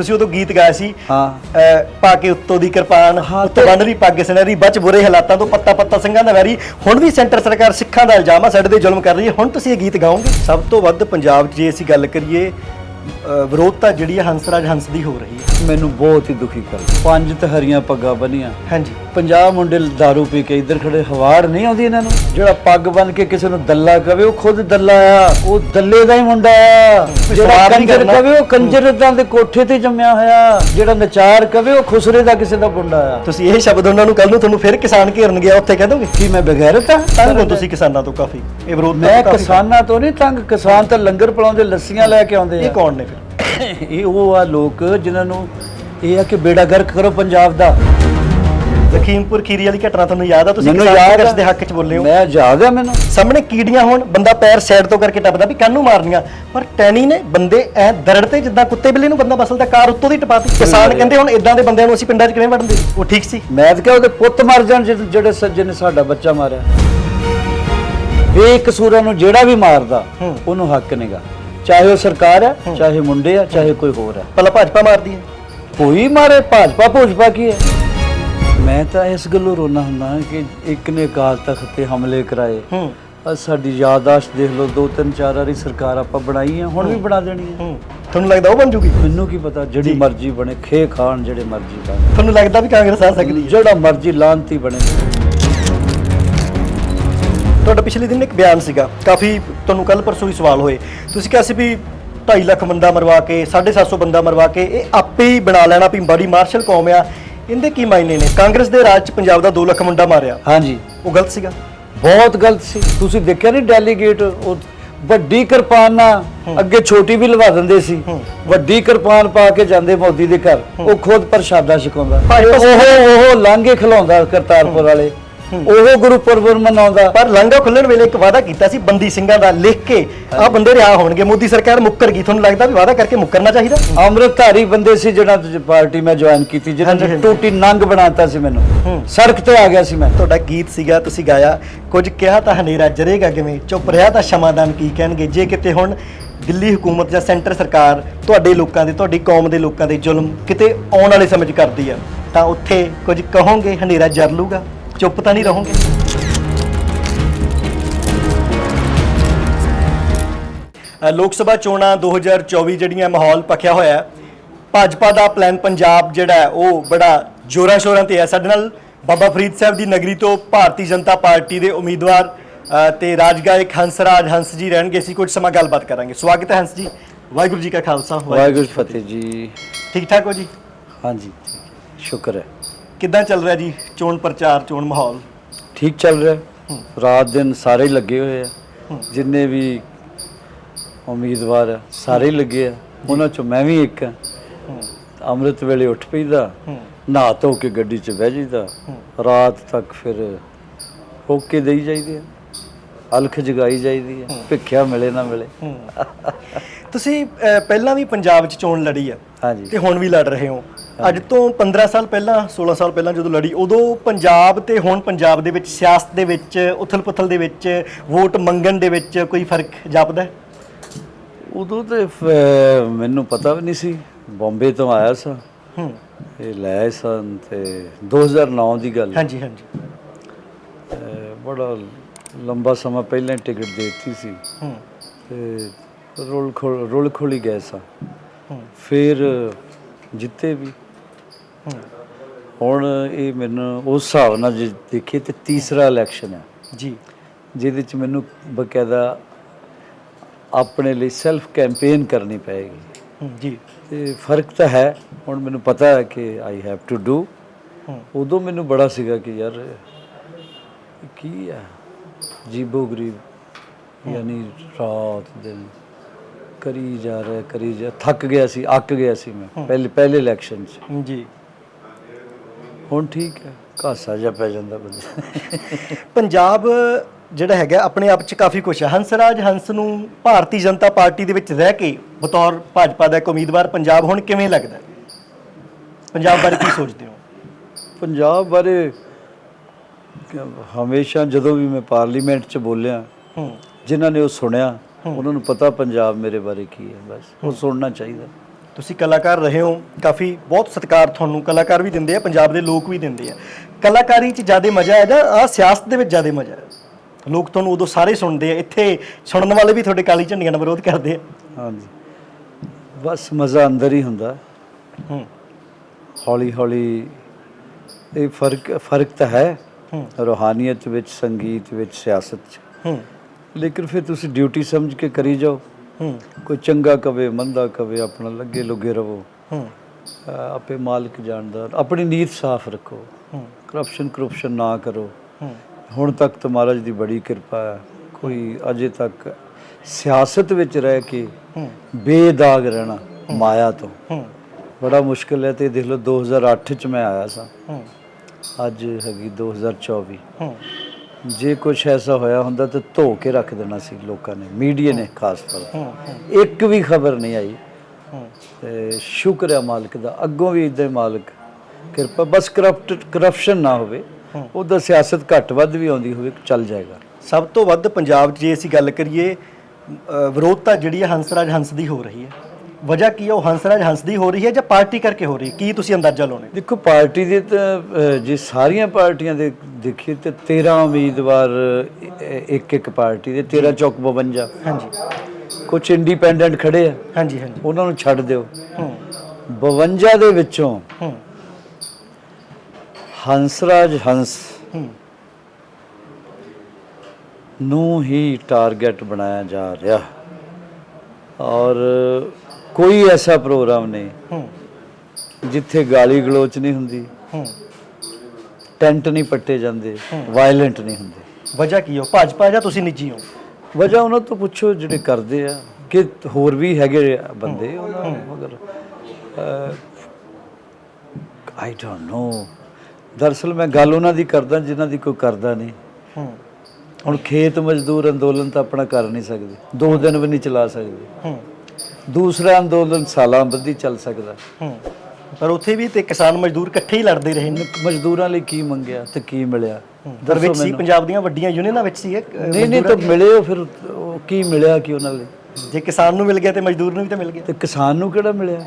ਤੁਸੀਂ ਉਦੋਂ ਗੀਤ ਗਾਇਆ ਸੀ ਹਾਂ। ਪਾ ਕੇ ਉੱਤੋਂ ਦੀ ਕਿਰਪਾਨ ਉੱਤੋਂ ਬੰਨ ਰਹੀ ਪੱਗ ਸਨਹਿਰੀ ਬਚ ਬੁਰੇ ਹਾਲਾਤਾਂ ਤੋਂ ਪੱਤਾ ਪੱਤਾ ਸਿੰਘਾਂ ਦਾ ਵੈਰੀ। ਹੁਣ ਵੀ ਸੈਂਟਰ ਸਰਕਾਰ ਸਿੱਖਾਂ ਦਾ ਇਲਜ਼ਾਮ ਆ ਸਾਡੇ ਤੇ ਜ਼ੁਲਮ ਕਰ ਰਹੀ ਹੈ। ਹੁਣ ਤੁਸੀਂ ਇਹ ਗੀਤ ਗਾਓਗੇ? ਸਭ ਤੋਂ ਵੱਧ ਪੰਜਾਬ 'ਚ ਜੇ ਅਸੀਂ ਗੱਲ ਕਰੀਏ ਵਿਰੋਧਤਾ ਜਿਹੜੀ ਹੈ ਹੰਸਰਾਜ ਹੰਸ ਦੀ ਹੋ ਰਹੀ ਹੈ। ਮੈਨੂੰ ਬਹੁਤ ਹੀ ਦੁਖੀ ਕਰ ਪੰਜ ਤੇ ਹਰੀਆਂ ਪੱਗਾਂ ਬੰਨੀਆਂ। ਹਾਂਜੀ। 50 ਮੁੰਡੇ दारू ਪੀ ਕੇ ਇੱਧਰ ਖੜੇ ਹਵਾੜ ਨਹੀਂ ਆਉਂਦੀ ਇਹਨਾਂ ਨੂੰ। ਜਿਹੜਾ ਪੱਗ ਬੰਨ ਕੇ ਕਿਸੇ ਨੂੰ ਦੱਲਾ ਕਵੇ ਉਹ ਖੁਦ ਦੱਲਾ ਆ। ਉਹ ਦੱਲੇ ਦਾ ਹੀ ਮੁੰਡਾ ਆ। ਜਿਹੜਾ ਕੰਜਰ। ਕਵੇ ਉਹ ਕੰਜਰਦਾਂ ਦੇ ਕੋਠੇ ਤੇ ਜੰਮਿਆ ਹੋਇਆ। ਜਿਹੜਾ ਨਚਾਰ ਕਵੇ ਉਹ ਖੁਸਰੇ ਦਾ ਕਿਸੇ ਦਾ ਮੁੰਡਾ ਆ। ਤੁਸੀਂ ਇਹ ਸ਼ਬਦ ਉਹਨਾਂ ਨੂੰ ਕੱਲ ਨੂੰ ਤੁਹਾਨੂੰ ਫਿਰ ਕਿਸਾਨ ਘੇਰਨ ਗਿਆ ਉੱਥੇ ਕਹਿ ਦੋਗੇ? ਕੀ ਮੈਂ ਬਗੈਰਤ ਆ ਤੰਗ ਹੋ ਤੁਸੀਂ ਕਿਸਾਨਾਂ ਤੋਂ ਕਾਫੀ। ਇਹ ਵਿਰੋਧ ਮੈਂ ਕਿਸਾਨਾਂ ਤੋਂ ਨਹੀਂ ਤੰਗ। ਕਿਸਾਨ ਤਾਂ ਲੰਗਰ ਪਲਾਉਂਦੇ ਲੱਸੀਆਂ ਲੈ ਕੇ ਆਉਂਦੇ ਇਹ ਆ ਕੌਣ ਨੇ ਫਿਰ? ਇਹ ਉਹ ਆ ਲੋਕ ਜਿਨ੍ਹਾਂ ਨੂੰ ਇਹ ਆ ਕਿ ਬੇੜਾ ਗਰਕ ਕਰੋ ਪੰਜਾਬ ਦਾ। ਲਖੀਮਪੁਰ ਖੀਰੀ ਵਾਲੀ ਘਟਨਾ ਤੁਹਾਨੂੰ ਯਾਦ ਆ? ਤੁਸੀਂ ਮੈਨੂੰ ਕਿਸਾਨ ਯਾਦ ਸੰਘਰਸ਼ ਆ। ਦੇ ਹੱਕ 'ਚ ਬੋਲੇ ਹੋ। ਮੈਂ ਯਾਦ ਆ ਮੈਨੂੰ। ਸਾਹਮਣੇ ਕੀੜੀਆਂ ਹੋਣ ਬੰਦਾ ਪੈਰ ਸਾਈਡ ਤੋਂ ਕਰਕੇ ਟੱਪਦਾ ਵੀ ਕੰਨ ਨੂੰ ਮਾਰਨੀਆਂ। ਪਰ ਟੈਨੀ ਨੇ ਬੰਦੇ ਐ ਦਰੜ ਤੇ ਜਿੱਦਾਂ ਕੁੱਤੇ ਬਿੱਲੇ ਨੂੰ ਬੰਦਾ ਬਸਲਦਾ ਕਾਰ ਉੱਤੋਂ ਦੀ ਟਪਾਤੀ ਕਿਸਾਨ ਕਹਿੰਦੇ ਹੁਣ ਇਦਾਂ ਦੇ ਬੰਦਿਆਂ ਨੂੰ ਅਸੀਂ ਪਿੰਡਾਂ 'ਚ ਕਿਵੇਂ ਵੜਨ ਦੇ ਉਹ ਠੀਕ ਸੀ। ਮੈਂ ਤਾਂ ਕਿਹਾ ਉਹਦੇ ਪੁੱਤ ਮਰ ਜਾਣ ਜਿਹੜੇ ਜਿਹੜੇ ਸੱਜੇ ਨੇ ਸਾਡਾ ਬੱਚਾ ਮਾਰਿਆ। ਬੇਕਸੂਰਾਂ ਨੂੰ ਜਿਹੜਾ ਵੀ ਮਾਰਦਾ। ਉਹਨੂੰ ਹੱਕ ਨਹੀਂਗਾ ਚਾਹੇ ਉਹ ਸਰਕਾਰ ਹੈ ਚਾਹੇ ਮੁੰਡੇ ਆ ਚਾਹੇ ਕੋਈ ਹੋਰ ਹੈ। ਭਲਾ ਭਾਜਪਾ ਮਾਰਦੀ ਹੈ? ਕੋਈ ਮਾਰੇ ਭਾਜਪਾ ਭੋਜਪਾ ਕੀ ਹੈ? ਮੈਂ ਤਾਂ ਇਸ ਗੱਲੋਂ ਰੋਣਾ ਹੁੰਦਾ ਕਿ ਇੱਕ ਨੇ ਅਕਾਲ ਤਖਤ ਤੇ ਹਮਲੇ ਕਰਾਏ। ਹੂੰ। ਸਾਡੀ ਯਾਦਾਸ਼ਤ ਦੇਖ ਲਓ ਦੋ ਤਿੰਨ ਚਾਰ ਵਾਰੀ ਸਰਕਾਰ ਆਪਾਂ ਬਣਾਈ ਹੈ ਹੁਣ ਵੀ ਬਣਾ ਦੇਣੀ ਹੈ। ਹੂੰ। ਤੁਹਾਨੂੰ ਲੱਗਦਾ ਉਹ ਬਣ ਜੂਗੀ? ਮੈਨੂੰ ਕੀ ਪਤਾ ਜਿਹੜੀ ਮਰਜ਼ੀ ਬਣੇ ਖੇ ਖਾਣ ਜਿਹੜੇ ਮਰਜ਼ੀ ਬਣੇ ਤੁਹਾਨੂੰ ਲੱਗਦਾ ਵੀ ਕਾਂਗਰਸ ਆ ਸਕਦੀ ਹੈ? ਜਿਹੜਾ ਮਰਜ਼ੀ ਲਾਂਤੀ ਬਣੇ। ਤੁਹਾਡਾ ਪਿਛਲੇ ਦਿਨ ਇੱਕ ਬਿਆਨ ਸੀਗਾ ਕਾਫੀ ਤੁਹਾਨੂੰ ਕੱਲ ਪਰਸੋਂ ਹੀ ਸਵਾਲ ਹੋਏ। ਤੁਸੀਂ ਕਿਹਾ ਸੀ ਵੀ 2.5 ਲੱਖ ਬੰਦਾ ਮਰਵਾ ਕੇ 750 ਬੰਦਾ ਮਰਵਾ ਕੇ ਇਹ ਆਪੇ ਹੀ ਬਣਾ ਲੈਣਾ ਵੀ ਬੜੀ ਮਾਰਸ਼ਲ ਕੌਮ ਆ। ਇਹਦੇ ਕੀ ਮਾਇਨੇ ਨੇ? ਕਾਂਗਰਸ ਦੇ ਰਾਜ 'ਚ ਪੰਜਾਬ ਦਾ 2 ਲੱਖ ਮੁੰਡਾ ਮਾਰਿਆ। ਹਾਂਜੀ। ਉਹ ਗਲਤ ਸੀਗਾ। ਬਹੁਤ ਗਲਤ ਸੀ। ਤੁਸੀਂ ਦੇਖਿਆ ਨਹੀਂ ਡੈਲੀਗੇਟ? ਉਹ ਵੱਡੀ ਕਿਰਪਾਨ ਨਾਲ ਅੱਗੇ ਛੋਟੀ ਵੀ ਲਵਾ ਦਿੰਦੇ ਸੀ। ਵੱਡੀ ਕਿਰਪਾਨ ਪਾ ਕੇ ਜਾਂਦੇ ਮੋਦੀ ਦੇ ਘਰ। ਉਹ ਖੁਦ ਪ੍ਰਸ਼ਾਦਾ ਛਕਾਉਂਦਾ। ਉਹ ਉਹ ਲਾਂਘੇ ਖਿਲਾਉਂਦਾ ਕਰਤਾਰਪੁਰ ਵਾਲੇ। ਉਹ ਗੁਰਪੁਰਬ ਮਨਾਉਂਦਾ। ਪਰ ਲਾਂਘਾ ਖੁੱਲਣ ਵੇਲੇ ਇੱਕ ਵਾਅਦਾ ਕੀਤਾ ਸੀ ਬੰਦੀ ਸਿੰਘਾਂ ਦਾ ਲਿਖ ਕੇ ਆ ਬੰਦੇ ਰਿਹਾ ਹੋਣਗੇ। ਮੋਦੀ ਸਰਕਾਰ ਮੁੱਕਰ ਗਈ। ਤੁਹਾਨੂੰ ਲੱਗਦਾ ਵੀ ਵਾਅਦਾ ਕਰਕੇ ਮੁੱਕਰਨਾ ਚਾਹੀਦਾ? ਅੰਮ੍ਰਿਤਧਾਰੀ ਬੰਦੇ ਸੀ ਜਿਹੜਾ ਪਾਰਟੀ ਮੈਂ ਜੁਆਇਨ ਕੀਤੀ ਹਾਂਜੀ, ਨੇ। ਟੂਟੀ ਨੰਗ ਬਣਾਤਾ ਸੀ ਮੈਨੂੰ। ਸੜਕ ਤੇ ਆ ਗਿਆ ਸੀ ਮੈਂ। ਤੁਹਾਡਾ ਗੀਤ ਸੀਗਾ ਤੁਸੀਂ ਗਾਇਆ। ਕੁਝ ਕਿਹਾ ਤਾਂ ਹਨੇਰਾ ਜਰੇਗਾ ਕਿਵੇਂ? ਚੁੱਪ ਰਿਹਾ ਤਾਂ ਸ਼ਮਾਦਾਨ ਕੀ ਕਹਿਣਗੇ? ਜੇ ਕਿਤੇ ਹੁਣ ਦਿੱਲੀ ਹਕੂਮਤ ਜਾਂ ਸੈਂਟਰ ਸਰਕਾਰ ਤੁਹਾਡੇ ਲੋਕਾਂ ਦੇ ਤੁਹਾਡੀ ਕੌਮ ਦੇ ਲੋਕਾਂ ਦੇ ਜ਼ੁਲਮ ਕਿਤੇ ਆਉਣ ਵਾਲੇ ਸਮੇਂ 'ਚ ਕਰਦੀ ਆ ਤਾਂ ਉੱਥੇ ਕੁਝ ਕਹੋਗੇ? ਹਨੇਰਾ ਜਰ ਲੂਗਾ। ਚੁੱਪ ਤਾਂ ਨਹੀਂ ਰਹੋਗੇ? ਲੋਕ ਸਭਾ ਚੋਣਾਂ 2024 ਜਿਹੜੀਆਂ ਮਾਹੌਲ ਪੱਕਿਆ ਹੋਇਆ ਹੈ ਭਾਜਪਾ ਦਾ ਪਲਾਨ ਪੰਜਾਬ ਜਿਹੜਾ ਉਹ ਬੜਾ ਜੋਰਾਂ ਸ਼ੋਰਾਂ ਤੇ ਹੈ। ਸਾਡੇ ਨਾਲ ਬਾਬਾ ਫਰੀਦ ਸਾਹਿਬ ਦੀ ਨਗਰੀ ਤੋਂ ਭਾਰਤੀ ਜਨਤਾ ਪਾਰਟੀ ਦੇ ਉਮੀਦਵਾਰ ਤੇ ਰਾਜਗਾਇਕ ਹੰਸਰਾਜ ਹੰਸ ਜੀ ਰਹਿਣਗੇ। ਅਸੀਂ ਕੁਝ ਸਮਾਂ ਗੱਲਬਾਤ ਕਰਾਂਗੇ। ਸਵਾਗਤ ਹੈ ਹੰਸ ਜੀ। ਵਾਹਿਗੁਰੂ ਜੀ ਕਾ ਖਾਲਸਾ ਵਾਹਿਗੁਰੂ ਜੀ ਫਤਿਹ ਜੀ। ਠੀਕ ਠਾਕ ਹੋ ਜੀ? ਹਾਂਜੀ ਸ਼ੁਕਰ ਹੈ। ਕਿੱਦਾਂ ਚੱਲ ਰਿਹਾ ਜੀ ਚੋਣ ਪ੍ਰਚਾਰ ਚੋਣ ਮਾਹੌਲ? ਠੀਕ ਚੱਲ ਰਿਹਾ। ਰਾਤ ਦਿਨ ਸਾਰੇ ਹੀ ਲੱਗੇ ਹੋਏ ਆ। ਜਿੰਨੇ ਵੀ ਉਮੀਦਵਾਰ ਸਾਰੇ ਹੀ ਲੱਗੇ ਆ। ਉਹਨਾਂ ਚੋਂ ਮੈਂ ਵੀ ਇੱਕ ਆ। ਅੰਮ੍ਰਿਤ ਵੇਲੇ ਉੱਠ ਪਈਦਾ। ਹੂੰ। ਨਹਾ ਧੋ ਕੇ ਗੱਡੀ 'ਚ ਬਹਿ ਜਾਈਦਾ। ਰਾਤ ਤੱਕ ਫਿਰ ਹੋਕੇ ਦੇਈ ਜਾਈਦੇ ਆ। ਅਲਖ ਜਗਾਈ ਜਾਈਦੀ ਆ। ਭਿੱਖਿਆ ਮਿਲੇ ਨਾ ਮਿਲੇ। ਹੂੰ। ਤੁਸੀਂ ਪਹਿਲਾਂ ਵੀ ਪੰਜਾਬ 'ਚ ਚੋਣ ਲੜੀ ਆ। ਹਾਂਜੀ। ਤੇ ਹੁਣ ਵੀ ਲੜ ਰਹੇ ਹੋ। ਅੱਜ ਤੋਂ 15 ਸਾਲ ਪਹਿਲਾਂ 16 ਸਾਲ ਪਹਿਲਾਂ ਜਦੋਂ ਲੜੀ ਉਦੋਂ ਪੰਜਾਬ ਤੇ ਹੁਣ ਪੰਜਾਬ ਦੇ ਵਿੱਚ ਸਿਆਸਤ ਦੇ ਵਿੱਚ ਉਥਲ-ਪੁਥਲ ਦੇ ਵਿੱਚ ਵੋਟ ਮੰਗਣ ਦੇ ਵਿੱਚ ਕੋਈ ਫ਼ਰਕ ਜਾਪਦਾ ਹੈ? ਉਦੋਂ ਤੇ ਮੈਨੂੰ ਪਤਾ ਵੀ ਨਹੀਂ ਸੀ। ਬੰਬੇ ਤੋਂ ਆਇਆ ਸਾਂ। ਹੂੰ। ਇਹ ਲੈ ਸਨ ਤੇ 2009 ਦੀ ਗੱਲ। ਹਾਂਜੀ ਹਾਂਜੀ। ਬੜਾ ਲੰਬਾ ਸਮਾਂ ਪਹਿਲਾਂ ਟਿਕਟ ਦਿੱਤੀ ਸੀ। ਹੂੰ। ਤੇ ਰੋਲ ਖੋਲ ਰੋਲ ਖੋਲੀ ਗਏ ਸਾਂ। ਫਿਰ ਜਿੱਤੇ ਵੀ। ਹੁਣ ਇਹ ਮੈਨੂੰ ਉਸ ਹਿਸਾਬ ਨਾਲ ਜੇ ਦੇਖੀਏ ਤੇ ਤੀਸਰਾ ਇਲੈਕਸ਼ਨ ਹੈ। ਜੀ। ਜਿਹਦੇ ਚ ਮੈਨੂੰ ਬਕਾਇਦਾ ਆਪਣੇ ਲਈ ਸੈਲਫ ਕੈਂਪੇਨ ਕਰਨੀ ਪਏਗੀ। ਜੀ। ਤੇ ਫ਼ਰਕ ਤਾਂ ਹੈ ਹੁਣ ਮੈਨੂੰ ਪਤਾ ਹੈ ਕਿ ਆਈ ਹੈਵ ਟੂ ਡੂ ਉਦੋਂ ਮੈਨੂੰ ਬੜਾ ਸੀਗਾ ਕਿ ਯਾਰ ਕੀ ਆ ਜੀਬੋ ਗਰੀਬ ਯਾਨੀ ਰਾਤ ਦਿਨ। ਕਰੀ ਜਾ ਰਿਹਾ ਕਰੀ ਜਾ ਥੱਕ ਗਿਆ ਸੀ ਅੱਕ ਗਿਆ ਸੀ ਮੈਂ ਪਹਿਲੇ ਪਹਿਲੇ ਇਲੈਕਸ਼ਨ 'ਚ। ਜੀ। ਹੁਣ ਠੀਕ ਹੈ ਘਾਸਾ ਜਿਹਾ ਪੈ ਜਾਂਦਾ ਬੰਦਾ। ਪੰਜਾਬ ਜਿਹੜਾ ਹੈਗਾ ਆਪਣੇ ਆਪ 'ਚ ਕਾਫੀ ਕੁਝ ਹੈ। ਹੰਸਰਾਜ ਹੰਸ ਨੂੰ ਭਾਰਤੀ ਜਨਤਾ ਪਾਰਟੀ ਦੇ ਵਿੱਚ ਰਹਿ ਕੇ ਬਤੌਰ ਭਾਜਪਾ ਦਾ ਇੱਕ ਉਮੀਦਵਾਰ ਪੰਜਾਬ ਹੁਣ ਕਿਵੇਂ ਲੱਗਦਾ? ਪੰਜਾਬ ਬਾਰੇ ਕੀ ਸੋਚਦੇ ਹੋ? ਪੰਜਾਬ ਬਾਰੇ ਹਮੇਸ਼ਾ ਜਦੋਂ ਵੀ ਮੈਂ ਪਾਰਲੀਮੈਂਟ 'ਚ ਬੋਲਿਆ ਹੂੰ। ਜਿਨ੍ਹਾਂ ਨੇ ਉਹ ਸੁਣਿਆ ਉਹਨਾਂ ਨੂੰ ਪਤਾ ਪੰਜਾਬ ਮੇਰੇ ਬਾਰੇ ਕੀ ਹੈ ਬਸ। ਉਹ ਸੁਣਨਾ ਚਾਹੀਦਾ। ਤੁਸੀਂ ਕਲਾਕਾਰ ਰਹੇ ਹੋ ਕਾਫੀ ਬਹੁਤ ਸਤਿਕਾਰ ਤੁਹਾਨੂੰ ਕਲਾਕਾਰ ਵੀ ਦਿੰਦੇ ਆ ਪੰਜਾਬ ਦੇ ਲੋਕ ਵੀ ਦਿੰਦੇ ਆ। ਕਲਾਕਾਰੀ 'ਚ ਜ਼ਿਆਦਾ ਮਜ਼ਾ ਹੈ ਜਾਂ ਆ ਸਿਆਸਤ ਦੇ ਵਿੱਚ ਜ਼ਿਆਦਾ ਮਜ਼ਾ ਹੈ? ਲੋਕ ਤੁਹਾਨੂੰ ਉਦੋਂ ਸਾਰੇ ਸੁਣਦੇ ਆ ਇੱਥੇ ਸੁਣਨ ਵਾਲੇ ਵੀ ਤੁਹਾਡੇ ਕਾਲੀ ਝੰਡੀਆਂ ਨਾਲ ਵਿਰੋਧ ਕਰਦੇ ਆ। ਹਾਂਜੀ। ਬਸ ਮਜ਼ਾ ਅੰਦਰ ਹੀ ਹੁੰਦਾ। ਹੂੰ। ਹੌਲੀ ਹੌਲੀ ਇਹ ਫ਼ਰਕ ਫ਼ਰਕ ਤਾਂ ਹੈ। ਹੂੰ। ਰੂਹਾਨੀਅਤ ਵਿੱਚ ਸੰਗੀਤ ਵਿੱਚ ਸਿਆਸਤ 'ਚ। ਹੂੰ। ਲੇਕਿਨ ਫਿਰ ਤੁਸੀਂ ਡਿਊਟੀ ਸਮਝ ਕੇ ਕਰੀ ਜਾਓ। ਹੂੰ। ਕੋਈ ਚੰਗਾ ਕਵੇ ਮੰਦਾ ਕਵੇ ਆਪਣਾ ਲੱਗੇ ਲੁਗੇ ਰਵੋ ਹੂੰ। ਆਪੇ ਮਾਲਕ ਜਾਣਦਾ ਆਪਣੀ ਨੀਤ ਸਾਫ਼ ਰੱਖੋ। ਹੂੰ। ਕਰਪਸ਼ਨ ਕਰਪਸ਼ਨ ਨਾ ਕਰੋ। ਹੂੰ। ਹੁਣ ਤੱਕ ਤਾਂ ਮਹਾਰਾਜ ਦੀ ਬੜੀ ਕਿਰਪਾ ਹੈ। ਕੋਈ ਅਜੇ ਤੱਕ ਸਿਆਸਤ ਵਿੱਚ ਰਹਿ ਕੇ ਹੂੰ। ਬੇਦਾਗ ਰਹਿਣਾ ਮਾਇਆ ਤੋਂ। ਹੂੰ। ਬੜਾ ਮੁਸ਼ਕਲ ਹੈ ਤੇ ਦੇਖ ਲਓ 2008 ਚ ਮੈਂ ਆਇਆ ਸਾਂ। ਹੂੰ। ਅੱਜ ਹੈਗੀ 2024 ਹੂੰ। ਜੇ ਕੁਝ ਐਸਾ ਹੋਇਆ ਹੁੰਦਾ ਤਾਂ ਧੋ ਕੇ ਰੱਖ ਦੇਣਾ ਸੀ ਲੋਕਾਂ ਨੇ ਮੀਡੀਆ ਨੇ ਖਾਸ ਤੌਰ ਇੱਕ ਵੀ ਖਬਰ ਨਹੀਂ ਆਈ। ਤੇ ਸ਼ੁਕਰ ਹੈ ਮਾਲਕ ਦਾ ਅੱਗੋਂ ਵੀ ਇਦਾਂ ਮਾਲਕ ਕਿਰਪਾ ਬਸ ਕਰਪਟ ਕਰਪਸ਼ਨ ਨਾ ਹੋਵੇ। ਉਹਦਾ ਸਿਆਸਤ ਘੱਟ ਵੱਧ ਵੀ ਆਉਂਦੀ ਹੋਵੇ ਚੱਲ ਜਾਏਗਾ। ਸਭ ਤੋਂ ਵੱਧ ਪੰਜਾਬ 'ਚ ਜੇ ਅਸੀਂ ਗੱਲ ਕਰੀਏ ਵਿਰੋਧਤਾ ਜਿਹੜੀ ਹੈ ਹੰਸਰਾਜ ਹੰਸ ਦੀ ਹੋ ਰਹੀ ਹੈ। ਵਜ੍ਹਾ ਕੀ ਹੈ? ਉਹ ਹੰਸਰਾਜ ਹੰਸ ਦੀ ਹੋ ਰਹੀ ਹੈ ਜਾਂ ਪਾਰਟੀ ਕਰਕੇ ਹੋ ਰਹੀ ਹੈ? ਕੀ ਤੁਸੀਂ ਅੰਦਾਜ਼ਾ ਲਾਉਣੇ ਦੇਖੋ ਪਾਰਟੀ ਦੇ ਤਾਂ ਜੇ ਸਾਰੀਆਂ ਪਾਰਟੀਆਂ ਦੇ ਦੇਖੀਏ ਤੇ 13 ਉਮੀਦਵਾਰ ਇੱਕ ਇੱਕ ਪਾਰਟੀ ਦੇ 13 ਚੌਕ 52 ਹਾਂਜੀ। ਕੁਝ ਇੰਡੀਪੈਂਡੈਂਟ ਖੜੇ ਆ। ਹਾਂਜੀ ਹਾਂਜੀ। ਉਹਨਾਂ ਨੂੰ ਛੱਡ ਦਿਓ। ਹੂੰ। 52 ਦੇ ਵਿੱਚੋਂ ਹੂੰ। ਹੰਸਰਾਜ ਹੰਸ ਹੂੰ। ਨੂੰ ਹੀ ਟਾਰਗੇਟ ਬਣਾਇਆ ਜਾ ਰਿਹਾ। ਔਰ ਕੋਈ ਐਸਾ ਪ੍ਰੋਗਰਾਮ ਨਹੀਂ ਹੂੰ। ਜਿੱਥੇ ਗਾਲੀ ਗਲੋਚ ਨਹੀਂ ਹੁੰਦੀ ਹੂੰ। ਟੈਂਟ ਨਹੀਂ ਪੱਟੇ ਜਾਂਦੇ ਵਾਇਲੈਂਟ ਨਹੀਂ ਹੁੰਦੇ। ਵਜ੍ਹਾ ਕੀ ਹੈ? ਭਾਜਪਾ ਜਾਂ ਤੁਸੀਂ ਨਿੱਜੀ ਹੋ? ਵਜ੍ਹਾ ਉਹਨਾਂ ਤੋਂ ਪੁੱਛੋ ਜਿਹੜੇ ਕਰਦੇ ਆ ਕਿ ਹੋਰ ਵੀ ਹੈਗੇ ਬੰਦੇ ਉਹਨਾਂ ਮਗਰ ਆਈ ਡੋਨਟ ਨੋ ਦਰਅਸਲ ਮੈਂ ਗੱਲ ਉਹਨਾਂ ਦੀ ਕਰਦਾ ਜਿਨ੍ਹਾਂ ਦੀ ਕੋਈ ਕਰਦਾ ਨਹੀਂ। ਹੂੰ। ਹੁਣ ਖੇਤ ਮਜ਼ਦੂਰ ਅੰਦੋਲਨ ਤਾਂ ਆਪਣਾ ਕਰ ਨਹੀਂ ਸਕਦੇ ਦੋ ਦਿਨ ਵੀ ਨਹੀਂ ਚਲਾ ਸਕਦੇ। ਹੂੰ। ਦੂਸਰਾ ਅੰਦੋਲਨ ਸਾਲਾਂ ਬੱਧੀ ਚੱਲ ਸਕਦਾ। ਹੂੰ। ਪਰ ਉੱਥੇ ਵੀ ਤੇ ਕਿਸਾਨ ਮਜ਼ਦੂਰ ਇਕੱਠੇ ਹੀ ਲੜਦੇ ਰਹੇ ਨੇ। ਮਜ਼ਦੂਰਾਂ ਲਈ ਕੀ ਮੰਗਿਆ ਤੇ ਕੀ ਮਿਲਿਆ? ਦਰ ਵਿੱਚ ਸੀ ਪੰਜਾਬ ਦੀਆਂ ਵੱਡੀਆਂ ਯੂਨੀਅਨਾਂ ਵਿੱਚ ਸੀ ਨਹੀਂ ਨਹੀਂ ਤਾਂ ਮਿਲੇ ਉਹ ਫਿਰ ਕੀ ਮਿਲਿਆ ਕਿ ਉਹਨਾਂ ਲਈ? ਜੇ ਕਿਸਾਨ ਨੂੰ ਮਿਲ ਗਿਆ ਤੇ ਮਜ਼ਦੂਰ ਨੂੰ ਵੀ ਤਾਂ ਮਿਲ ਗਿਆ। ਤੇ ਕਿਸਾਨ ਨੂੰ ਕਿਹੜਾ ਮਿਲਿਆ?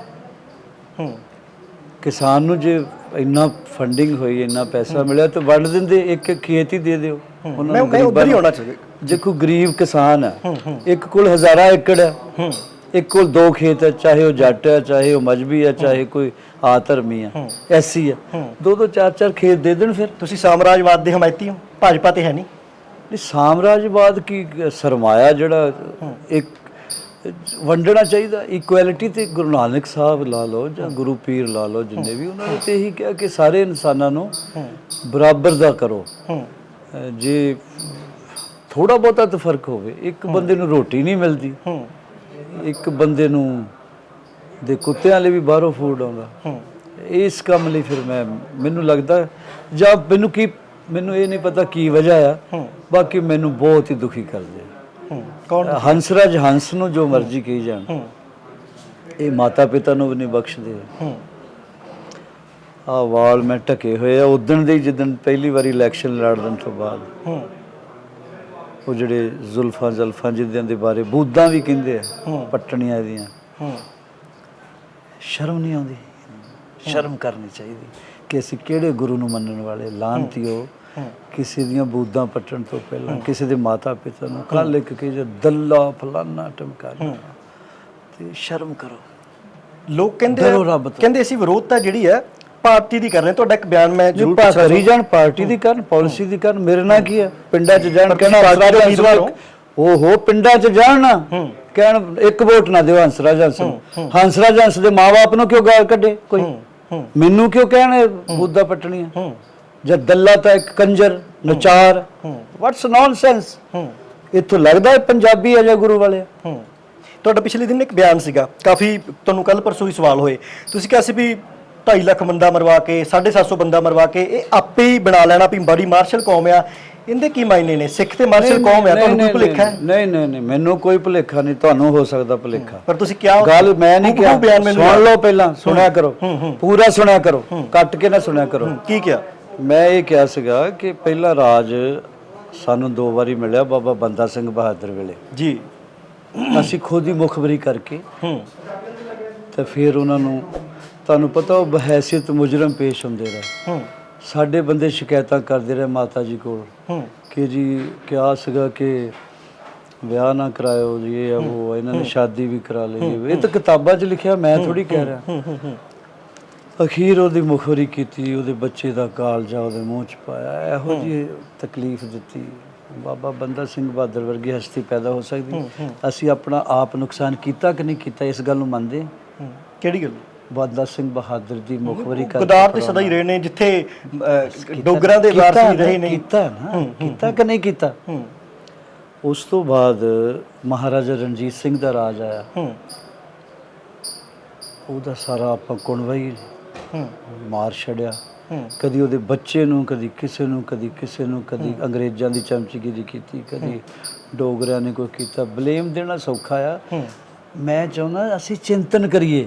ਹੂੰ। ਕਿਸਾਨ ਨੂੰ ਜੇ ਇੰਨਾ ਫੰਡਿੰਗ ਹੋਈ ਇੰਨਾ ਪੈਸਾ ਮਿਲਿਆ ਤਾਂ ਵੰਡ ਦਿੰਦੇ ਇੱਕ ਇੱਕ ਖੇਤ ਹੀ ਦੇ ਦਿਓ। ਉਹਨਾਂ ਮੈਂ ਨੂੰ ਮੈਂ ਉਧਰ ਹੀ ਹੋਣਾ ਚਾਹੀਦਾ। ਦੇਖੋ ਗਰੀਬ ਕਿਸਾਨ ਹੈ ਇੱਕ ਕੋਲ ਹਜ਼ਾਰਾਂ ਏਕੜ ਹੂੰ। ਇੱਕ ਕੋਲ ਦੋ ਖੇਤ ਹੈ ਚਾਹੇ ਉਹ ਜੱਟ ਹੈ ਚਾਹੇ ਉਹ ਮਜਬੀ ਹੈ ਚਾਹੇ ਕੋਈ ਆਧਰਮੀ ਹੈ ਐਸੀ ਹੈ। ਦੋ ਦੋ ਚਾਰ ਚਾਰ ਖੇਤ ਦੇ ਦੇਣ ਫਿਰ। ਤੁਸੀਂ ਸਾਮਰਾਜਵਾਦ ਦੇ ਹਮਾਇਤੀ ਹੋ। ਭਾਜਪਾ ਤੇ ਹੈ ਨਹੀਂ। ਇਹ ਸਾਮਰਾਜਵਾਦ ਕੀ ਸਰਮਾਇਆ ਜਿਹੜਾ ਇੱਕ ਵੰਡਣਾ ਚਾਹੀਦਾ? ਇਕੁਐਲਿਟੀ ਤੇ ਗੁਰੂ ਨਾਨਕ ਸਾਹਿਬ ਲਾ ਲਓ ਜਾਂ ਗੁਰੂ ਪੀਰ ਲਾ ਲਓ ਜਿੰਨੇ ਵੀ ਉਹਨਾਂ ਨੇ ਤੇ ਇਹੀ ਕਿਹਾ ਕਿ ਸਾਰੇ ਇਨਸਾਨਾਂ ਨੂੰ ਬਰਾਬਰ ਦਾ ਕਰੋ। ਜੇ ਥੋੜਾ ਬਹੁਤਾ ਤਾਂ ਫ਼ਰਕ ਹੋਵੇ ਇੱਕ ਬੰਦੇ ਨੂੰ ਰੋਟੀ ਨਹੀਂ ਮਿਲਦੀ। ਹੂੰ। ਇੱਕ ਬੰਦੇ ਨੂੰ ਦੇ ਕੁੱਤਿਆਂ ਲਈ ਵੀ ਬਾਹਰੋਂ ਫੂਡ ਆਉਂਦਾ। ਹੂੰ। ਇਸ ਕੰਮ ਲਈ ਫਿਰ ਮੈਂ ਮੈਨੂੰ ਲੱਗਦਾ ਜਾਂ ਮੈਨੂੰ ਕੀ ਮੈਨੂੰ ਇਹ ਨਹੀਂ ਪਤਾ ਕੀ ਵਜ੍ਹਾ ਆ। ਬਾਕੀ ਮੈਨੂੰ ਬਹੁਤ ਹੀ ਦੁਖੀ ਕਰਦੇ ਕੌਣ? ਹੰਸਰਾਜ ਹੰਸ ਨੂੰ ਜੋ ਮਰਜ਼ੀ ਕਹੀ ਜਾਣ। ਇਹ ਮਾਤਾ ਪਿਤਾ ਨੂੰ ਵੀ ਨਹੀਂ ਬਖਸ਼ਦੇ। ਹੂੰ। ਆ ਵਾਲ ਮੈਂ ਢਕੇ ਹੋਏ ਆ। ਉਦਣ ਦੇ ਜਿੱਦਣ ਪਹਿਲੀ ਵਾਰੀ ਇਲੈਕਸ਼ਨ ਲੜਨ ਤੋਂ ਬਾਅਦ। ਹੂੰ। ਉਹ ਜਿਹੜੇ ਜ਼ੁਲਫਾਂ ਜ਼ਲਫਾਂ ਜਿੱਦਿਆਂ ਦੇ ਬਾਰੇ ਬੂਦਾਂ ਵੀ ਕਹਿੰਦੇ ਆ। ਪੱਟਣੀਆਂ ਹੂੰ। ਸ਼ਰਮ ਨਹੀਂ ਆਉਂਦੀ। ਸ਼ਰਮ ਕਰਨੀ ਚਾਹੀਦੀ। ਕਿ ਅਸੀਂ ਕਿਹੜੇ ਗੁਰੂ ਨੂੰ ਮੰਨਣ ਵਾਲੇ? ਲਾਂਤੀਓ ਕਿਸੇ ਦੀਆਂ ਬੂਦਾਂ ਪੱਟਣ ਤੋਂ ਪਹਿਲਾਂ ਕਿਸੇ ਦੇ ਮਾਤਾ ਪਿਤਾ ਨੂੰ ਕੱਲ ਇੱਕ ਕਿ ਜੇ ਦੱਲਾ ਫਲਾਨਾ ਟਮਕਾਣਾ ਤੇ ਸ਼ਰਮ ਕਰੋ। ਲੋਕ ਕਹਿੰਦੇ। ਕਹਿੰਦੇ ਅਸੀਂ ਵਿਰੋਧਤਾ ਜਿਹੜੀ ਹੈ ਪਾਰਟੀ ਦੀ ਕਰ ਰਹੇ ਹਾਂ। ਤੁਹਾਡਾ ਇੱਕ ਬਿਆਨ ਮੈਂ ਜ਼ਰੂਰ ਪਾ ਕਰੀ ਜਾਣ ਪਾਰਟੀ ਦੀ ਕਰਨ ਪਾਲਿਸੀ ਦੀ ਕਰਨ ਮੇਰੇ ਨਾਲ ਕੀ ਹੈ? ਪਿੰਡਾਂ 'ਚ ਜਾਣ ਕਹਿਣਾ ਪਾਰਟੀ ਦੇ ਉਮੀਦਵਾਰ ਪਿੰਡਾਂ 'ਚ ਜਾਣ। ਨਾ ਕਹਿਣ ਇੱਕ ਵੋਟ ਨਾ ਦਿਓ ਹੰਸਰਾਜ ਹੰਸ ਨੂੰ। ਹੰਸਰਾਜ ਹੰਸ ਦੇ ਮਾਪੇ ਨੂੰ ਕਿਉਂ ਗਾਲ ਕੱਢੇ ਕੋਈ? ਹੂੰ ਮੈਨੂੰ ਕਿਉਂ ਕਹਿਣ ਬੁੱਧਾ ਪਟਣੀਆਂ? ਹੂੰ। ਜਦ ਦੱਲਾ ਤਾਂ ਇੱਕ ਕੰਜਰ ਨਚਾਰ। ਵਾਟਸ ਨੌਨਸੈਂਸ ਹੂੰ। ਇੱਥੋਂ ਲੱਗਦਾ ਹੈ ਪੰਜਾਬੀ ਹੈ ਜਾਂ ਗੁਰੂ ਵਾਲੇ ਆ। ਹੂੰ। ਤੁਹਾਡਾ ਪਿਛਲੇ ਦਿਨ ਇੱਕ ਬਿਆਨ ਸੀਗਾ ਕਾਫੀ ਤੁਹਾਨੂੰ ਕੱਲ ਪਰਸੋਂ ਹੀ ਸਵਾਲ ਹੋਏ। ਤੁਸੀਂ ਕਿਹਾ ਸੀ ਵੀ 2.5 ਲੱਖ ਬੰਦਾ ਮਰਵਾ ਕੇ 750 ਬੰਦਾ ਮਰਵਾ ਕੇ ਇਹ ਆਪੇ ਹੀ ਬਣਾ ਲੈਣਾ ਵੀ ਬੜੀ ਮਾਰਸ਼ਲ ਕੌਮ ਆ। ਇਹਦੇ ਕੀ ਮਾਇਨੇ ਨੇ? ਸਿੱਖ ਤੇ ਮਾਰਸ਼ਲ ਕੌਮ ਆ ਤੁਹਾਨੂੰ ਕੋਈ ਭੁਲੇਖਾ ਹੈ? ਨਹੀਂ ਨਹੀਂ ਨਹੀਂ ਮੈਨੂੰ ਕੋਈ ਭੁਲੇਖਾ ਨਹੀਂ ਤੁਹਾਨੂੰ ਹੋ ਸਕਦਾ ਭੁਲੇਖਾ। ਪਰ ਤੁਸੀਂ ਕਿਹਾ ਗੱਲ ਮੈਂ ਨਹੀਂ ਕਿਹਾ। ਸੁਣ ਲਓ ਪਹਿਲਾਂ ਸੁਣਿਆ ਕਰੋ। ਪੂਰਾ ਸੁਣਿਆ ਕਰੋ। ਕੱਟ ਕੇ ਨਾ ਸੁਣਿਆ ਕਰੋ। ਕੀ ਕਿਹਾ? ਮੈਂ ਇਹ ਕਿਹਾ ਸੀਗਾ ਕਿ ਪਹਿਲਾ ਰਾਜ ਸਾਨੂੰ ਦੋ ਵਾਰੀ ਮਿਲਿਆ ਬਾਬਾ ਬੰਦਾ ਸਿੰਘ ਬਹਾਦਰ ਵੇਲੇ। ਜੀ। ਅਸੀਂ ਖੁਦ ਹੀ ਮੁਖਬਰੀ ਕਰਕੇ ਹੂੰ। ਤੇ ਫਿਰ ਉਹਨਾਂ ਨੂੰ ਤੁਹਾਨੂੰ ਪਤਾ ਉਹ ਬਹਿਸੀਅਤ ਮੁਜਰਮ ਪੇਸ਼ ਹੁੰਦੇ ਰਹੇ। ਹੂੰ। ਸਾਡੇ ਬੰਦੇ ਸ਼ਿਕਾਇਤਾਂ ਕਰਦੇ ਰਹੇ ਮਾਤਾ ਜੀ ਕੋਲ। ਹੂੰ। ਕਿ ਜੀ ਕਿਹਾ ਸੀਗਾ ਕਿ ਵਿਆਹ ਨਾ ਕਰਾਇਓ ਜੀ ਇਹ ਆ ਉਹ ਇਹਨਾਂ ਨੇ ਸ਼ਾਦੀ ਵੀ ਕਰਾ ਲਈ। ਇਹ ਤਾਂ ਕਿਤਾਬਾਂ 'ਚ ਲਿਖਿਆ ਮੈਂ ਥੋੜੀ ਕਹਿ ਰਿਹਾ। ਅਖੀਰ ਉਹਦੀ ਮੁਖਬਰੀ ਕੀਤੀ ਉਹਦੇ ਬੱਚੇ ਦਾ ਕਾਲਜਾ ਉਹਦੇ ਮੂੰਹ 'ਚ ਪਾਇਆ ਇਹੋ ਜੀ ਤਕਲੀਫ ਦਿੱਤੀ। ਬਾਬਾ ਬੰਦਾ ਸਿੰਘ ਬਹਾਦਰ ਵਰਗੀ ਹਸਤੀ ਪੈਦਾ ਹੋ ਸਕਦੀ। ਅਸੀਂ ਆਪਣਾ ਆਪ ਨੁਕਸਾਨ ਕੀਤਾ ਕਿ ਨਹੀਂ ਕੀਤਾ ਇਸ ਗੱਲ ਨੂੰ ਮੰਨਦੇ ਕਿਹੜੀ ਗੱਲ? ਬੰਦਾ ਸਿੰਘ ਬਹਾਦਰ ਦੀ ਮੁਖਬਰੀ ਕਰ ਗੁਦਾਰ ਤੇ ਸਦਾ ਹੀ ਰਹੇ ਨੇ ਜਿੱਥੇ ਡੋਗਰਾਂ ਦੇ ਵਾਰਸ ਰਹੇ ਨੇ। ਕੀਤਾ ਨਾ ਕੀਤਾ ਕਿ ਨਹੀਂ ਕੀਤਾ? ਉਸ ਤੋਂ ਬਾਅਦ ਮਹਾਰਾਜਾ ਰਣਜੀਤ ਸਿੰਘ ਦਾ ਰਾਜ ਆਇਆ। ਉਹਦਾ ਸਾਰਾ ਆਪਾਂ ਕੁਣਵਾਈ ਮਾਰ ਛੜਿਆ ਕਦੀ ਉਹਦੇ ਬੱਚੇ ਨੂੰ ਕਦੀ ਕਿਸੇ ਨੂੰ ਕਦੀ ਕਿਸੇ ਨੂੰ ਕਦੀ ਅੰਗਰੇਜ਼ਾਂ ਦੀ ਚਮਚੀਗਿਰੀ ਕੀਤੀ ਕਦੀ ਡੋਗਰਿਆਂ ਨੇ ਕੋਈ ਕੀਤਾ। ਬਲੇਮ ਦੇਣਾ ਸੌਖਾ ਆ। ਮੈਂ ਚਾਹੁੰਦਾ ਅਸੀਂ ਚਿੰਤਨ ਕਰੀਏ।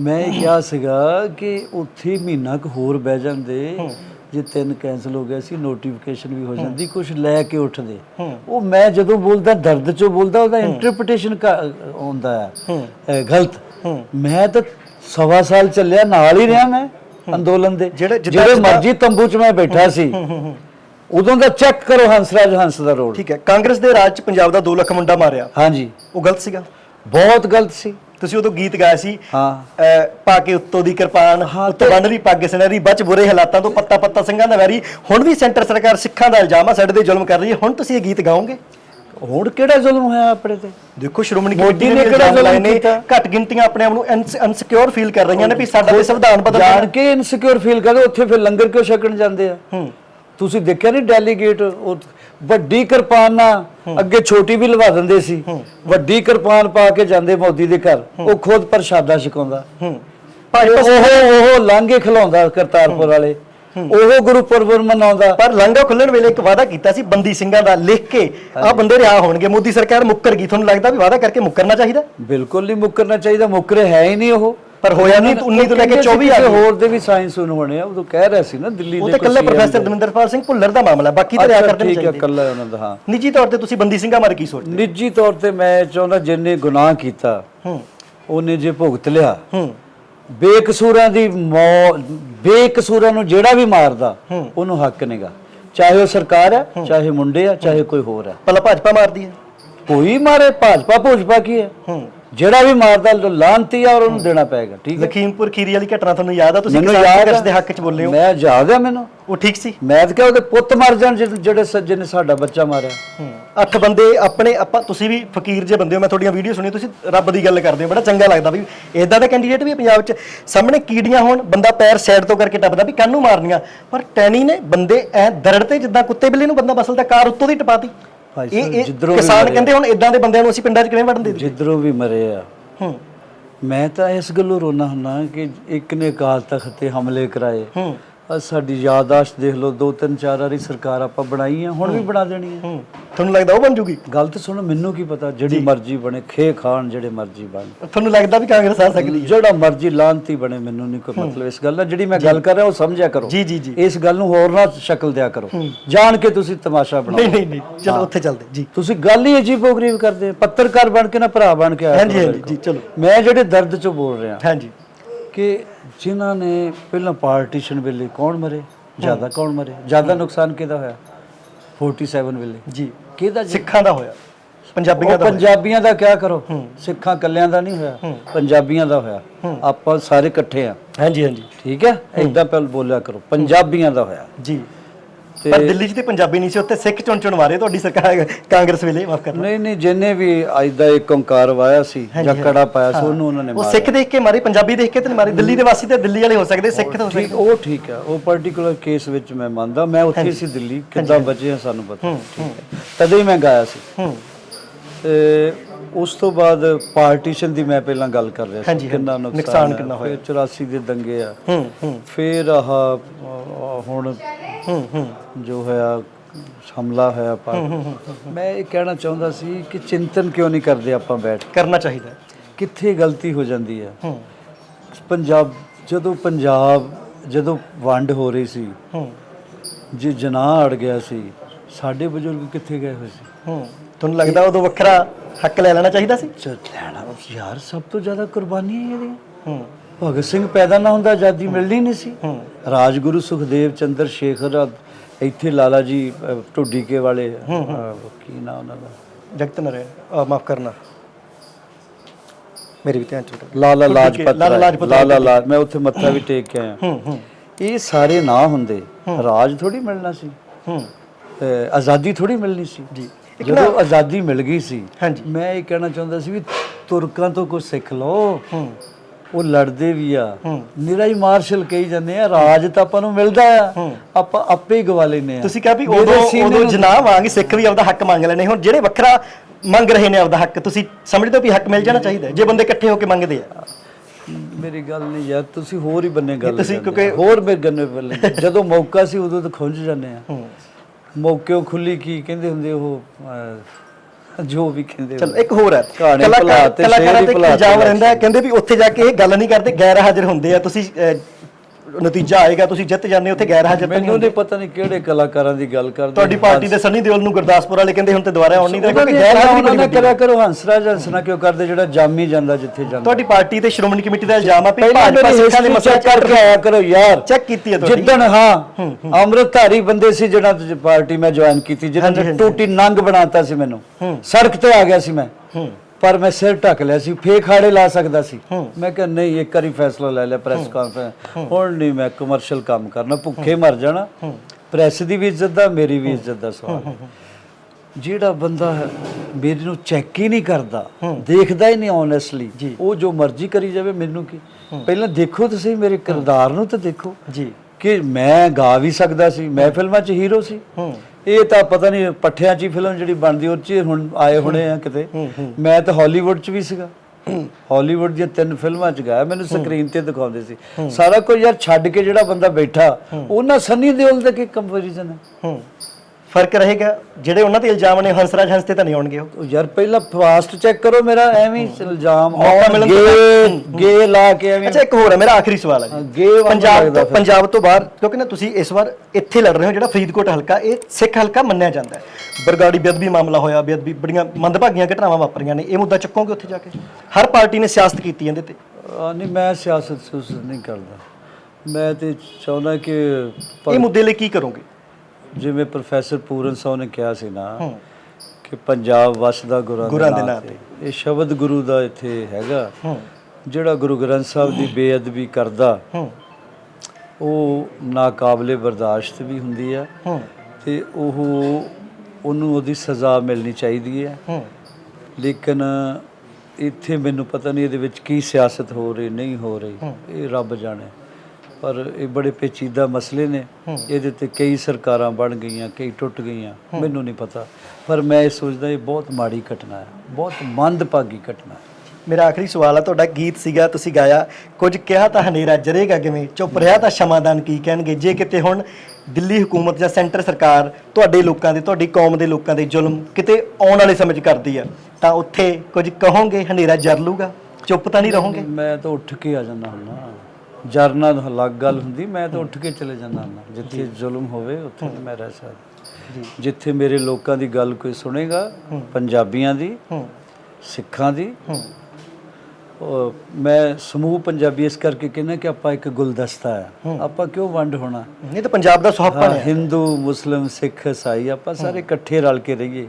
ਮੈਂ ਇਹ ਕਿਹਾ ਸੀਗਾ ਕਿ ਉੱਥੇ ਮਹੀਨਾ ਕੁ ਹੋਰ ਬਹਿ ਜਾਂਦੇ ਜੇ ਤਿੰਨ ਕੈਨਸਲ ਹੋ ਗਿਆ ਸੀ ਨੋਟੀਫਿਕੇਸ਼ਨ ਵੀ ਹੋ ਜਾਂਦੀ ਕੁਝ ਲੈ ਕੇ ਉੱਠਦੇ। ਉਹ ਮੈਂ ਜਦੋਂ ਬੋਲਦਾ ਦਰਦ ਚੋਂ ਬੋਲਦਾ ਉਹਦਾ ਇੰਟਰਪ੍ਰੀਟੇਸ਼ਨ ਆਉਂਦਾ ਹੈ। ਗਲਤ। ਮੈਂ ਤਾਂ ਸਵਾ ਸਾਲ ਚੱਲਿਆ ਨਾਲ ਹੀ ਰਿਹਾ ਮੈਂ ਅੰਦੋਲਨ ਦੇ। ਜਿਹੜੇ- ਮਰਜ਼ੀ ਤੰਬੂ 'ਚ ਮੈਂ ਬੈਠਾ ਸੀ ਉਦੋਂ ਦਾ ਚੈੱਕ ਕਰੋ ਹੰਸਰਾਜ ਹੰਸ ਦਾ ਰੋਡ। ਠੀਕ ਹੈ। ਕਾਂਗਰਸ ਦੇ ਰਾਜ ਚ ਪੰਜਾਬ ਦਾ 2 ਲੱਖ ਮੁੰਡਾ ਮਾਰਿਆ। ਹਾਂਜੀ। ਉਹ ਗਲਤ ਸੀਗਾ? ਬਹੁਤ ਗਲਤ ਸੀ। ਤੁਸੀਂ ਉਦੋਂ ਗੀਤ ਗਾਇਆ ਸੀ ਹਾਂ। ਪਾ ਕੇ ਉੱਤੋਂ ਦੀ ਕਿਰਪਾਨ ਉੱਤੋਂ ਬੰਨ ਦੀ ਪੱਗ ਸੁਨਹਿਰੀ ਬਚ ਬੁਰੇ ਹਾਲਾਤਾਂ ਤੋਂ ਪੱਤਾ ਪੱਤਾ ਸਿੰਘਾਂ ਦਾ ਵੈਰੀ। ਹੁਣ ਵੀ ਸੈਂਟਰ ਸਰਕਾਰ ਸਿੱਖਾਂ ਦਾ ਇਲਜ਼ਾਮ ਆ ਸਾਡੇ ਤੇ ਜ਼ੁਲਮ ਕਰ ਰਹੀ ਹੈ। ਹੁਣ ਤੁਸੀਂ ਇਹ ਗੀਤ ਗਾਓਗੇ? ਹੁਣ ਕਿਹੜਾ ਜ਼ੁਲਮ ਹੋਇਆ ਆਪਣੇ ਤੇ? ਦੇਖੋ ਸ਼੍ਰੋਮਣੀ ਕਮੇਟੀ ਨੇ ਕਿਹੜਾ ਜ਼ੁਲਮ ਕੀਤਾ? ਘੱਟ ਗਿਣਤੀਆਂ ਆਪਣੇ ਆਪ ਨੂੰ ਅਨਸਿਕਿਉਰ ਫੀਲ ਕਰ ਰਹੀਆਂ ਨੇ ਵੀ ਸਾਡਾ ਤੇ ਸੰਵਿਧਾਨ ਬਦਲ ਜਾਣ ਕੇ ਇਨਸਿਕਿਉਰ ਫੀਲ ਕਰਦੇ ਉੱਥੇ ਫਿਰ ਲੰਗਰ ਕਿਉਂ ਛਕਣ ਜਾਂਦੇ ਆ? ਹੂੰ। ਤੁਸੀਂ ਦੇਖਿਆ ਨਹੀਂ ਡੈਲੀਗੇਟ ਉਹ ਵੱਡੀ ਕਿਰਪਾਨ ਅੱਗੇ ਛੋਟੀ ਵੀ ਲਵਾ ਦਿੰਦੇ ਸੀ। ਵੱਡੀ ਕਿਰਪਾਨ ਪਾ ਕੇ ਜਾਂਦੇ ਮੋਦੀ ਦੇ ਘਰ। ਉਹ ਖੁਦ ਪ੍ਰਸ਼ਾਦਾ ਛਕਾਉਂਦਾ। ਉਹ ਉਹ ਲਾਂਗੇ ਖਿਲਾਉਂਦਾ ਕਰਤਾਰਪੁਰ ਵਾਲੇ। ਉਹ ਗੁਰੂ ਪੁਰਬ ਮਨਾਉਂਦਾ। ਪਰ ਲੰਗਾ ਖੁੱਲਣ ਵੇਲੇ ਇੱਕ ਵਾਅਦਾ ਕੀਤਾ ਸੀ ਬੰਦੀ ਸਿੰਘਾਂ ਦਾ ਲਿਖ ਕੇ। ਆ ਬੰਦੇ ਰਿਹਾ ਹੋਣਗੇ। ਮੋਦੀ ਸਰਕਾਰ ਮੁੱਕਰ ਗਈ। ਤੁਹਾਨੂੰ ਲੱਗਦਾ ਵੀ ਵਾਅਦਾ ਕਰਕੇ ਮੁੱਕਰਨਾ ਚਾਹੀਦਾ? ਬਿਲਕੁਲ ਨਹੀਂ ਮੁੱਕਰਨਾ ਚਾਹੀਦਾ। ਮੁੱਕਰੇ ਹੈ ਹੀ ਨਹੀਂ ਉਹ। ਪਰ ਹੋਇਆ ਨਹੀਂ 19 ਤੋਂ ਲੈ ਕੇ 24 ਆ। ਹੋਰ ਦੇ ਵੀ ਸਾਇੰਸ ਨੂੰ ਹੋਣੇ ਆ ਉਹ ਤਾਂ ਕਹਿ ਰਿਹਾ ਸੀ ਨਾ ਦਿੱਲੀ ਉਹ ਦੇ ਤੇ ਕੋਈ ਕੱਲਾ ਪ੍ਰੋਫੈਸਰ। ਦਵਿੰਦਰਪਾਲ ਸਿੰਘ ਭੁੱਲਰ ਦਾ ਮਾਮਲਾ ਬਾਕੀ ਤਾਂ ਅੱਛਾ, ਕਰਦੇ ਨਹੀਂ ਠੀਕ ਹੈ ਕੱਲਾ ਉਹਨਾਂ ਦਾ ਹਾਂ। ਨਿੱਜੀ ਤੌਰ ਤੇ ਤੁਸੀਂ ਬੰਦੀ ਸਿੰਘਾਂ ਬਾਰੇ ਕੀ ਸੋਚਦੇ? ਨਿੱਜੀ ਤੌਰ ਤੇ ਮੈਂ ਚਾਹੁੰਦਾ ਜਿੰਨੇ ਗੁਨਾਹ ਕੀਤਾ ਹੂੰ। ਉਹਨੇ ਜੇ ਭੁਗਤ ਲਿਆ ਹੂੰ। ਬੇਕਸੂਰਾਂ ਦੀ ਬੇਕਸੂਰਾਂ ਨੂੰ ਜਿਹੜਾ ਵੀ ਮਾਰਦਾ ਉਹਨੂੰ ਹੱਕ ਨਹੀਂਗਾ ਚਾਹੇ ਉਹ ਸਰਕਾਰ ਹੈ। ਚਾਹੇ ਮੁੰਡੇ ਆ ਚਾਹੇ ਕੋਈ ਹੋਰ ਹੈ ਭਲਾ ਭਾਜਪਾ ਮਾਰਦੀ ਹੈ। ਕੋਈ ਮਾਰੇ ਭਾਜਪਾ ਭੋਜਪਾ ਕੀ ਹੈ? ਹੂੰ। ਜਿਹੜਾ ਵੀ ਮਾਰਦਾ ਲਾਂਤੀ ਆ ਔਰ ਉਹਨੂੰ ਦੇਣਾ ਪਏਗਾ ਠੀਕ ਹੈ? ਲਖੀਮਪੁਰ ਖੀਰੀ ਵਾਲੀ ਘਟਨਾ ਤੁਹਾਨੂੰ ਯਾਦ ਆ? ਤੁਸੀਂ ਕਿਸਾਨ ਸੰਘਰਸ਼ ਆ। ਦੇ ਹੱਕ 'ਚ ਬੋਲੇ ਹੋ। ਮੈਂ ਯਾਦ ਹੈ ਮੈਨੂੰ। ਉਹ ਠੀਕ ਸੀ? ਮੈਂ ਤਾਂ ਕਿਹਾ ਉਹਦੇ ਪੁੱਤ ਮਰ ਜਾਣ ਜਿਹੜੇ- ਸੱਜੇ ਨੇ ਸਾਡਾ ਬੱਚਾ ਮਾਰਿਆ। ਅੱਠ ਬੰਦੇ ਆਪਣੇ ਆਪਾਂ ਤੁਸੀਂ ਵੀ ਫਕੀਰ ਜੇ ਬੰਦੇ ਹੋ ਮੈਂ ਤੁਹਾਡੀਆਂ ਵੀਡੀਓ ਸੁਣੀ ਤੁਸੀਂ ਰੱਬ ਦੀ ਗੱਲ ਕਰਦੇ ਹੋ ਬੜਾ ਚੰਗਾ ਲੱਗਦਾ ਵੀ ਇਦਾਂ ਦੇ ਕੈਂਡੀਡੇਟ ਵੀ ਪੰਜਾਬ 'ਚ ਸਾਹਮਣੇ ਕੀੜੀਆਂ ਹੋਣ ਬੰਦਾ ਪੈਰ ਸਾਈਡ ਤੋਂ ਕਰਕੇ ਟੱਪਦਾ ਵੀ ਕੰਨ ਨੂੰ ਮਾਰਨੀਆਂ? ਪਰ ਟੈਨੀ ਨੇ ਬੰਦੇ ਐ ਦਰੜ ਤੇ ਜਿੱਦਾਂ ਕੁੱਤੇ ਬਿੱਲੇ ਨੂੰ ਬੰਦਾ ਬਸਲਦਾ ਕਾਰ ਉੱਤੋਂ ਦੀ ਟਪਾਤੀ। ਭਾਈ ਸਾਹਿਬ, ਇਹ ਜਿੱਧਰੋਂ ਵੀ ਕਿਸਾਨ ਮਰੇ ਕਹਿੰਦੇ ਹੁਣ ਇਦਾਂ ਦੇ ਬੰਦਿਆਂ ਨੂੰ ਅਸੀਂ ਪਿੰਡਾਂ 'ਚ ਕਿਵੇਂ ਵੜਨ ਦੇ ਦਈਏ ਜਿੱਧਰੋਂ ਵੀ ਮਰੇ ਆ। ਹੂੰ। ਮੈਂ ਤਾਂ ਇਸ ਗੱਲੋਂ ਰੋਣਾ ਹੁੰਨਾ ਕਿ ਇੱਕ ਨੇ ਅਕਾਲ ਤਖਤ ਤੇ ਹਮਲੇ ਕਰਾਏ। ਹੂੰ। ਸਾਡੀ ਯਾਦਾਸ਼ਤ ਦੇਖ ਲਓ ਦੋ ਤਿੰਨ ਚਾਰ ਵਾਰੀ ਸਰਕਾਰ ਆਪਾਂ ਬਣਾਈ ਆ ਹੁਣ ਵੀ ਬਣਾ ਦੇਣੀ ਆ ਹੂੰ। ਤੁਹਾਨੂੰ ਲੱਗਦਾ ਉਹ ਬਣ ਜੂਗੀ? ਗੱਲ ਤਾਂ ਸੁਣੋ ਮੈਨੂੰ ਕੀ ਪਤਾ ਜਿਹੜੀ ਮਰਜ਼ੀ ਬਣੇ ਖੇ ਖਾਣ ਜਿਹੜੇ ਮਰਜ਼ੀ ਬਣ। ਤੁਹਾਨੂੰ ਲੱਗਦਾ ਵੀ ਕਾਂਗਰਸ ਆ ਸਕਦੀ ਜਿਹੜਾ ਮਰਜ਼ੀ ਲਾਂਤੀ ਬਣੇ ਮੈਨੂੰ ਨਹੀਂ ਕੋਈ ਮਤਲਬ ਇਸ ਗੱਲ ਦਾ। ਜਿਹੜੀ ਮੈਂ ਗੱਲ ਕਰ ਰਿਹਾ ਉਹ ਸਮਝਿਆ ਕਰੋ। ਜੀ ਜੀ ਜੀ। ਇਸ ਗੱਲ ਨੂੰ ਹੋਰ ਨਾ ਸ਼ਕਲ ਦਿਆ ਕਰੋ। ਜਾਣ ਕੇ ਤੁਸੀਂ ਤਮਾਸ਼ਾ ਬਣਾਓ। ਨਹੀਂ ਨਹੀਂ ਨਹੀਂ। ਚਲੋ ਉੱਥੇ ਚੱਲਦੇ। ਜੀ। ਤੁਸੀਂ ਗੱਲ ਹੀ ਅਜੀਬੋ ਗਰੀਬ ਕਰਦੇ ਪੱਤਰਕਾਰ ਬਣ ਕੇ ਨਾ ਭਰਾ ਬਣ ਕੇ ਆਇਆ ਹਾਂਜੀ ਕਰੋ ਹਾਂਜੀ। ਜੀ ਚਲੋ। ਮੈਂ ਜਿਹੜੇ ਦਰਦ ਚੋਂ ਬੋਲ ਰਿਹਾ ਹਾਂਜੀ। ਕਿ ਜਿਨ੍ਹਾਂ ਨੇ ਪਹਿਲਾਂ ਪਾਰਟੀਸ਼ਨ ਵੇਲੇ ਕੌਣ ਮਰੇ? ਜ਼ਿਆਦਾ ਕੌਣ ਮਰੇ? ਜ਼ਿਆਦਾ ਨੁਕਸਾਨ ਕਿਹਦਾ ਹੋਇਆ? 47 ਵੇਲੇ। ਜੀ ਕਿਹਦਾ ਸਿੱਖਾਂ ਦਾ ਹੋਇਆ। ਪੰਜਾਬੀਆਂ ਦਾ। ਪੰਜਾਬੀਆਂ ਦਾ ਕਿਆ ਕਰੋ? ਸਿੱਖਾਂ ਕੱਲਿਆਂ ਦਾ ਨਹੀਂ ਹੋਇਆ। ਪੰਜਾਬੀਆਂ ਦਾ ਹੋਇਆ। ਆਪਾਂ ਸਾਰੇ ਇਕੱਠੇ ਆ। ਹਾਂਜੀ ਹਾਂਜੀ। ਠੀਕ ਹੈ। ਏਦਾਂ ਪਹਿਲ ਬੋਲਿਆ ਕਰੋ। ਪੰਜਾਬੀਆਂ ਦਾ ਹੋਇਆ। ਜੀ। ਪਰ ਦਿੱਲੀ 'ਚ ਤੇ ਪੰਜਾਬੀ ਨਹੀਂ ਸੀ ਉੱਥੇ ਸਿੱਖ ਚੁਣ ਚੁਣ ਮਾਰੇ ਤੁਹਾਡੀ ਸਰਕਾਰ ਕਾਂਗਰਸ ਵੇਲੇ ਮਾਫ ਕਰਨਾ। ਨਹੀਂ ਨਹੀਂ ਜਿੰਨੇ ਵੀ ਅੱਜ ਦਾ ਇੱਕ ਓੰਕਾਰ ਵਾਇਆ ਸੀ ਜਾਂ ਕੜਾ ਪਾਇਆ ਸੀ ਉਹਨੂੰ ਉਹਨਾਂ ਨੇ ਉਹ ਸਿੱਖ ਦੇਖ ਕੇ ਮਾਰੇ ਪੰਜਾਬੀ ਦੇਖ ਕੇ ਤੇ ਮਾਰੇ। ਦਿੱਲੀ ਦੇ ਵਾਸੀ ਤੇ ਦਿੱਲੀ ਵਾਲੇ ਹੋ ਸਕਦੇ ਸਿੱਖ ਤਾਂ ਹੋ ਸਕਦੇ। ਉਹ ਠੀਕ ਹੈ। ਉਹ ਪਾਰਟਿਕੂਲਰ ਕੇਸ ਵਿੱਚ ਮੈਂ ਮੰਨਦਾ। ਮੈਂ ਉੱਥੇ ਸੀ ਦਿੱਲੀ ਕਿੱਦਾਂ ਬਚੇ ਆ ਸਾਨੂੰ ਪਤਾ। ਹੈ ਤਦੇ ਹੀ ਮੈਂ ਗਾਇਆ ਸੀ। ਹੂੰ। ਤੇ ਉਸ ਤੋਂ ਬਾਅਦ ਪਾਰਟੀਸ਼ਨ ਦੀ ਮੈਂ ਪਹਿਲਾਂ ਗੱਲ ਕਰ ਰਿਹਾ ਸੀ। ਕਿੰਨਾ ਨੁਕਸਾਨ ਕਿੰਨਾ ਹੋਇਆ। 84 ਦੇ ਦੰਗੇ ਆ। ਹੂੰ ਹੂੰ। ਫਿਰ ਆਹ ਹੁਣ ਹੂੰ ਹੂੰ ਜੋ ਹੋਇਆ ਹਮਲਾ ਹੋਇਆ ਪਰ ਮੈਂ ਇਹ ਕਹਿਣਾ ਚਾਹੁੰਦਾ ਸੀ ਕਿ ਚਿੰਤਨ ਕਿਉਂ ਨਹੀਂ ਕਰਦੇ ਆਪਾਂ ਬੈਠ ਕੇ? ਕਰਨਾ ਚਾਹੀਦਾ। ਕਿੱਥੇ ਗਲਤੀ ਹੋ ਜਾਂਦੀ ਹੈ? ਪੰਜਾਬ ਜਦੋਂ ਪੰਜਾਬ ਜਦੋਂ ਵੰਡ ਹੋ ਰਹੀ ਸੀ ਜੇ ਜਨਾਹ ਅੜ ਗਿਆ ਸੀ ਸਾਡੇ ਬਜ਼ੁਰਗ ਕਿੱਥੇ ਗਏ ਹੋਏ ਸੀ? ਤੁਹਾਨੂੰ ਲੱਗਦਾ ਉਦੋਂ ਵੱਖਰਾ ਹੱਕ ਲੈ ਲੈਣਾ ਚਾਹੀਦਾ ਸੀ? ਲੈਣਾ। ਯਾਰ ਸਭ ਤੋਂ ਜ਼ਿਆਦਾ ਕੁਰਬਾਨੀਆਂ ਇਹਦੀਆਂ। ਭਗਤ ਸਿੰਘ ਪੈਦਾ ਨਾ ਹੁੰਦਾ ਆਜ਼ਾਦੀ ਮਿਲਣੀ ਨਹੀਂ ਸੀ। ਰਾਜਗੁਰੂ ਸੁਖਦੇਵ ਚੰਦਰ ਸ਼ੇਖਰ ਇੱਥੇ ਲਾਲਾ ਜੀ ਢੁੱਡੀਕੇ ਵਾਲੇ ਕੀ ਨਾਮ ਉਹਨਾਂ ਦਾ? ਜਗਤ ਨਰੈਣ ਮਾਫ ਕਰਨਾ। ਮੇਰੇ ਵੀ ਧਿਆਨ ਚ। ਲਾਲਾ ਲਾਜਪਤ ਲਾਲਾ ਲਾਜ ਮੈਂ ਉੱਥੇ ਮੱਥਾ ਵੀ ਟੇਕ ਕੇ ਆਇਆ। ਇਹ ਸਾਰੇ ਨਾ ਹੁੰਦੇ ਰਾਜ ਥੋੜੀ ਮਿਲਣਾ ਸੀ। ਆਜ਼ਾਦੀ ਥੋੜੀ ਮਿਲਣੀ ਸੀ। ਜੀ। ਜਦੋਂ ਆਜ਼ਾਦੀ ਮਿਲ ਗਈ ਸੀ ਹਾਂਜੀ। ਮੈਂ ਇਹ ਕਹਿਣਾ ਚਾਹੁੰਦਾ ਸੀ ਵੀ ਤੁਰਕਾਂ ਤੋਂ ਕੁਝ ਸਿੱਖ ਲਓ। ਉਹ ਲੜਦੇ ਵੀ ਆ। ਨਿਰਾ ਹੀ ਮਾਰਸ਼ਲ ਕਹੀ ਜਾਂਦੇ ਆ ਰਾਜ ਤਾਂ ਆਪਾਂ ਨੂੰ ਮਿਲਦਾ ਆ। ਆਪਾਂ ਆਪੇ ਹੀ ਗਵਾ ਲੈਨੇ ਆ। ਤੁਸੀਂ ਕਿਹਾ ਵੀ ਉਦੋਂ ਉਦੋਂ ਜਨਾਬ ਵਾਂਗ ਸਿੱਖ ਵੀ ਆਪਦਾ ਹੱਕ ਮੰਗ ਲੈਣੇ ਹੁਣ ਜਿਹੜੇ ਵੱਖਰਾ ਮੰਗ ਰਹੇ ਨੇ ਆਪਦਾ ਹੱਕ ਤੁਸੀਂ ਸਮਝਦੇ ਹੋ ਵੀ ਹੱਕ ਮਿਲ ਜਾਣਾ ਚਾਹੀਦਾ? ਜੇ ਬੰਦੇ ਇਕੱਠੇ ਹੋ ਕੇ ਮੰਗਦੇ ਆ। ਮੇਰੀ ਗੱਲ ਨਹੀਂ ਯਾਰ ਤੁਸੀਂ ਹੋਰ ਹੀ ਬੰਨੇ ਗੱਲ ਤੁਸੀਂ ਕਿਉਂਕਿ-। ਹੋਰ ਮੇਰੇ ਗੰਨੇ ਬੱਲੇ ਜਦੋਂ ਮੌਕਾ ਸੀ ਉਦੋਂ ਤਾਂ ਖੁੰਝ ਜਾਂਦੇ ਆ। ਮੌਕਿਓ ਖੁੱਲੀ ਕੀ ਕਹਿੰਦੇ ਹੁੰਦੇ ਉਹ ਜੋ ਵੀ ਕਹਿੰਦੇ ਚਲੋ ਇੱਕ ਹੋਰ ਹੈ ਕਹਾਣੀ ਭੁਲਾ ਤੇ ਸ਼ੇਰ ਹੀ ਭੁਲਾ ਤੇ ਬਸ। ਰਹਿੰਦਾ ਕਹਿੰਦੇ ਵੀ ਉੱਥੇ ਜਾ ਕੇ ਇਹ ਗੱਲ ਨਹੀਂ ਕਰਦੇ ਗੈਰ ਹਾਜ਼ਰ ਹੁੰਦੇ ਆ ਤੁਸੀਂ ਨਤੀਜਾ ਆਏਗਾ ਤੁਸੀਂ ਜਿੱਤ ਜਾਂਦੇ ਹੋ ਉੱਥੇ ਗੈਰ ਹਾਜ਼ਰ ਤਾਂ ਨਹੀਂ ਮੈਨੂੰ ਹੁੰਦੇ। ਨਹੀਂ ਪਤਾ ਨਹੀਂ ਕਿਹੜੇ ਕਲਾਕਾਰਾਂ ਦੀ ਗੱਲ ਕਰਦੇ ਤੁਹਾਡੀ ਪਾਰਟੀ ਦੇ ਸੰਨੀ ਦਿਓਲ ਨੂੰ ਗੁਰਦਾਸਪੁਰ ਵਾਲੇ ਕਹਿੰਦੇ ਹੁਣ ਤੇ ਦੁਬਾਰਾ ਆਉਣ ਨਹੀਂ ਦੇ ਕਿਉਂਕਿ ਗੈਰ ਹਾਜ਼ਰੀ ਉਹਨਾਂ ਬੜੀ ਨੇ ਵੱਡੀ ਕਰਿਆ ਕਰੋ ਹੰਸਰਾਜ ਹੰਸਣਾ ਕਿਉਂ ਕਰਦੇ ਜਿਹੜਾ ਜਾਮੀ ਜਾਂਦਾ ਜਿੱਥੇ ਜਾਂਦਾ। ਤੁਹਾਡੀ ਪਾਰਟੀ ਤੇ ਸ਼੍ਰੋਮਣੀ ਕਮੇਟੀ ਦਾ ਇਲਜ਼ਾਮ ਆ ਵੀ ਪਹਿਲਾਂ ਭਾਜਪਾ ਸਿੱਖਾਂ ਦੇ ਮਸਲੇ ਚੈੱਕ ਕਰਕੇ ਆਇਆ ਕਰੋ ਯਾਰ। ਚੈੱਕ ਕੀਤੀ ਹੈ ਤੁਹਾਡੀ। ਜਿੱਦਣ ਹਾਂ ਅੰਮ੍ਰਿਤਧਾਰੀ ਬੰਦੇ ਸੀ ਜਿਹੜਾ ਤੁਸੀਂ ਪਾਰਟੀ ਮੈਂ ਜੁਆਇਨ ਕੀਤੀ ਜਿਹਨਾਂ ਹਾਂਜੀ, ਨੇ ਹਾਂਜੀ। ਟੂਟੀ ਨੰਗ ਬਣਾਤਾ ਸੀ ਮੈਨੂੰ। ਸੜਕ ਤੇ ਆ ਗਿਆ ਸੀ ਮੈਂ। ਹੂੰ। ਪਰ ਮੈਂ ਸਿਰ ਢੱਕ ਲਿਆ ਸੀ ਫੇਕ ਖਾੜੇ ਲਾ ਸਕਦਾ ਸੀ। ਮੈਂ ਕਿਹਾ ਨਹੀਂ ਇੱਕ ਵਾਰੀ ਫੈਸਲਾ ਲੈ ਲਿਆ ਪ੍ਰੈਸ ਕਾਨਫਰੰਸ ਹੁਣ ਨਹੀਂ ਮੈਂ ਕਮਰਸ਼ੀਅਲ ਕੰਮ ਕਰਨਾ ਭੁੱਖੇ ਮਰ ਜਾਣਾ। ਪ੍ਰੈਸ ਦੀ ਵੀ ਇੱਜ਼ਤ ਦਾ ਮੇਰੀ ਵੀ ਇੱਜ਼ਤ ਦਾ ਸਵਾਲ ਹੈ ਜਿਹੜਾ ਬੰਦਾ ਮੇਰੇ ਨੂੰ ਚੈੱਕ ਹੀ ਨਹੀਂ ਕਰਦਾ ਦੇਖਦਾ ਹੀ ਨਹੀਂ ਓਨੈਸਟਲੀ ਉਹ ਜੋ ਮਰਜ਼ੀ ਕਰੀ ਜਾਵੇ ਮੈਨੂੰ ਕੀ? ਪਹਿਲਾਂ ਦੇਖੋ ਤੁਸੀਂ ਮੇਰੇ ਕਿਰਦਾਰ ਨੂੰ ਤਾਂ ਦੇਖੋ ਜੀ। ਕਿ ਮੈਂ ਗਾ ਵੀ ਸਕਦਾ ਸੀ ਮੈਂ ਫਿਲਮਾਂ 'ਚ ਹੀਰੋ ਸੀ। ਹੂੰ। ਇਹ ਤਾਂ ਪਤਾ ਨਹੀਂ ਪੱਠਿਆਂ 'ਚ ਹੀ ਫਿਲਮ ਜਿਹੜੀ ਬਣਦੀ ਉਹ 'ਚ ਹੁਣ ਆਏ ਹੋਣੇ ਆ ਕਿਤੇ। ਮੈਂ ਤਾਂ ਹਾਲੀਵੁੱਡ 'ਚ ਵੀ ਸੀਗਾ। ਹਾਲੀਵੁੱਡ ਦੀਆਂ ਤਿੰਨ ਫਿਲਮਾਂ 'ਚ ਗਾਇਆ ਮੈਨੂੰ ਸਕਰੀਨ ਤੇ ਦਿਖਾਉਂਦੇ ਸੀ। ਸਾਰਾ ਕੁਝ ਯਾਰ ਛੱਡ ਕੇ ਜਿਹੜਾ ਬੰਦਾ ਬੈਠਾ ਉਹਨਾਂ ਸੰਨੀ ਦਿਓਲ ਦਾ ਕੀ ਕੰਪੈਰੀਜ਼ਨ ਹੂੰ। ਫ਼ਰਕ ਰਹੇਗਾ? ਜਿਹੜੇ ਉਹਨਾਂ ਤੇ ਇਲਜ਼ਾਮ ਨੇ ਹੰਸਰਾਜ ਹੰਸ ਤੇ ਤਾਂ ਨਹੀਂ ਆਉਣਗੇ ਉਹ? ਯਾਰ ਪਹਿਲਾਂ ਫਾਸਟ ਚੈੱਕ ਕਰੋ ਮੇਰਾ ਐਵੇਂ ਹੀ ਇਲਜ਼ਾਮ ਮੌਕਾ ਮਿਲਣ ਤੋਂ ਗੇ ਗੇ ਲਾ ਕੇ ਐਵੇਂ ਅੱਛਾ ਇੱਕ ਹੋਰ ਹੈ ਮੇਰਾ ਆਖਰੀ ਸਵਾਲ ਹੈ ਜੀ। ਗੇ ਵਾਂਗੂ ਪੰਜਾਬ ਲੱਗਦਾ ਤੋਂ ਪੰਜਾਬ ਤੋਂ ਬਾਹਰ ਕਿਉਂਕਿ ਨਾ ਤੁਸੀਂ ਇਸ ਵਾਰ ਇੱਥੇ ਲੜ ਰਹੇ ਹੋ ਜਿਹੜਾ ਫਰੀਦਕੋਟ ਹਲਕਾ ਇਹ ਸਿੱਖ ਹਲਕਾ ਮੰਨਿਆ ਜਾਂਦਾ ਹੈ। ਬਰਗਾੜੀ ਬੇਅਦਬੀ ਮਾਮਲਾ ਹੋਇਆ ਬੇਅਦਬੀ ਬੜੀਆਂ ਮੰਦਭਾਗੀਆਂ ਘਟਨਾਵਾਂ ਵਾਪਰੀਆਂ ਨੇ ਇਹ ਮੁੱਦਾ ਚੱਕੋਗੇ ਉੱਥੇ ਜਾ ਕੇ? ਹਰ ਪਾਰਟੀ ਨੇ ਸਿਆਸਤ ਕੀਤੀ ਇਹਦੇ ਤੇ। ਨਹੀਂ ਮੈਂ ਸਿਆਸਤ ਸੂਸਤ ਨਹੀਂ ਕਰਦਾ। ਮੈਂ ਤੇ ਚਾਹੁੰਦਾ ਕਿ ਇਹ ਮੁੱਦੇ ਲਈ ਕੀ ਕਰੋਗੇ? ਜਿਵੇਂ ਪ੍ਰੋਫੈਸਰ ਪੂਰਨ ਸੌ ਨੇ ਕਿਹਾ ਸੀ ਨਾ ਕਿ ਪੰਜਾਬ ਵਸਦਾ ਗੁਰਾਂ ਦੇ ਨਾਂ ਤੇ। ਇਹ ਸ਼ਬਦ ਗੁਰੂ ਦਾ ਇੱਥੇ ਹੈਗਾ। ਜਿਹੜਾ ਗੁਰੂ ਗ੍ਰੰਥ ਸਾਹਿਬ ਦੀ ਬੇਅਦਬੀ ਕਰਦਾ ਉਹ ਨਾਕਾਬਲੇ ਬਰਦਾਸ਼ਤ ਵੀ ਹੁੰਦੀ ਆ। ਤੇ ਉਹ ਉਹਨੂੰ ਉਹਦੀ ਸਜ਼ਾ ਮਿਲਣੀ ਚਾਹੀਦੀ ਹੂੰ। ਲੇਕਿਨ ਇੱਥੇ ਮੈਨੂੰ ਪਤਾ ਨਹੀਂ ਇਹਦੇ ਵਿੱਚ ਕੀ ਸਿਆਸਤ ਹੋ ਰਹੀ ਨਹੀਂ ਹੋ ਰਹੀ। ਇਹ ਰੱਬ ਜਾਣੇ। ਪਰ ਇਹ ਬੜੇ ਪੇਚੀਦਾ ਮਸਲੇ ਨੇ। ਇਹਦੇ ਤੇ ਕਈ ਸਰਕਾਰਾਂ ਬਣ ਗਈਆਂ ਕਈ ਟੁੱਟ ਗਈਆਂ ਮੈਨੂੰ ਨਹੀਂ ਪਤਾ। ਪਰ ਮੈਂ ਇਹ ਸੋਚਦਾ ਇਹ ਬਹੁਤ ਮਾੜੀ ਘਟਨਾ ਹੈ ਬਹੁਤ ਮੰਦਭਾਗੀ ਘਟਨਾ ਹੈ। ਮੇਰਾ ਆਖਰੀ ਸਵਾਲ ਆ ਤੁਹਾਡਾ ਗੀਤ ਸੀਗਾ ਤੁਸੀਂ ਗਾਇਆ। ਕੁਝ ਕਿਹਾ ਤਾਂ ਹਨੇਰਾ ਜਰੇਗਾ ਕਿਵੇਂ? ਚੁੱਪ ਰਿਹਾ ਤਾਂ ਸ਼ਮਾਦਾਨ ਕੀ ਕਹਿਣਗੇ? ਜੇ ਕਿਤੇ ਹੁਣ ਦਿੱਲੀ ਹਕੂਮਤ ਜਾਂ ਸੈਂਟਰ ਸਰਕਾਰ ਤੁਹਾਡੇ ਲੋਕਾਂ ਦੇ ਤੁਹਾਡੀ ਕੌਮ ਦੇ ਲੋਕਾਂ ਦੇ ਜ਼ੁਲਮ ਕਿਤੇ ਆਉਣ ਵਾਲੇ ਸਮੇਂ 'ਚ ਕਰਦੀ ਆ ਤਾਂ ਉੱਥੇ ਕੁਝ ਕਹੋਗੇ? ਹਨੇਰਾ ਜਰ ਲੂਗਾ? ਚੁੱਪ ਤਾਂ ਨਹੀਂ ਰਹੋਗੇ? ਮੈਂ ਤਾਂ ਉੱਠ ਕੇ ਆ ਜਾਂਦਾ ਹੁੰਦਾ। ਜਰਨਾ ਅਲੱਗ ਗੱਲ ਹੁੰਦੀ ਮੈਂ ਤਾਂ ਉੱਠ ਕੇ ਚਲੇ ਜਾਂਦਾ ਹੁੰਦਾ। ਜਿੱਥੇ ਜ਼ੁਲਮ ਹੋਵੇ ਉੱਥੇ ਨਹੀਂ ਮੈਂ ਰਹਿ ਸਕਦਾ। ਜਿੱਥੇ ਮੇਰੇ ਲੋਕਾਂ ਦੀ ਗੱਲ ਕੋਈ ਸੁਣੇਗਾ ਪੰਜਾਬੀਆਂ ਦੀ ਸਿੱਖਾਂ ਦੀ ਮੈਂ ਸਮੂਹ ਪੰਜਾਬੀ ਇਸ ਕਰਕੇ ਕਹਿੰਦਾ ਕਿ ਆਪਾਂ ਇੱਕ ਗੁਲਦਸਤਾ ਹੈ। ਆਪਾਂ ਕਿਉਂ ਵੰਡ ਹੋਣਾ? ਇਹ ਤਾਂ ਪੰਜਾਬ ਦਾ ਸੁਹੱਪਣ ਹਾਂ, ਹਿੰਦੂ ਮੁਸਲਿਮ ਸਿੱਖ ਈਸਾਈ ਆਪਾਂ ਸਾਰੇ ਇਕੱਠੇ ਰਲ ਕੇ ਰਹੀਏ।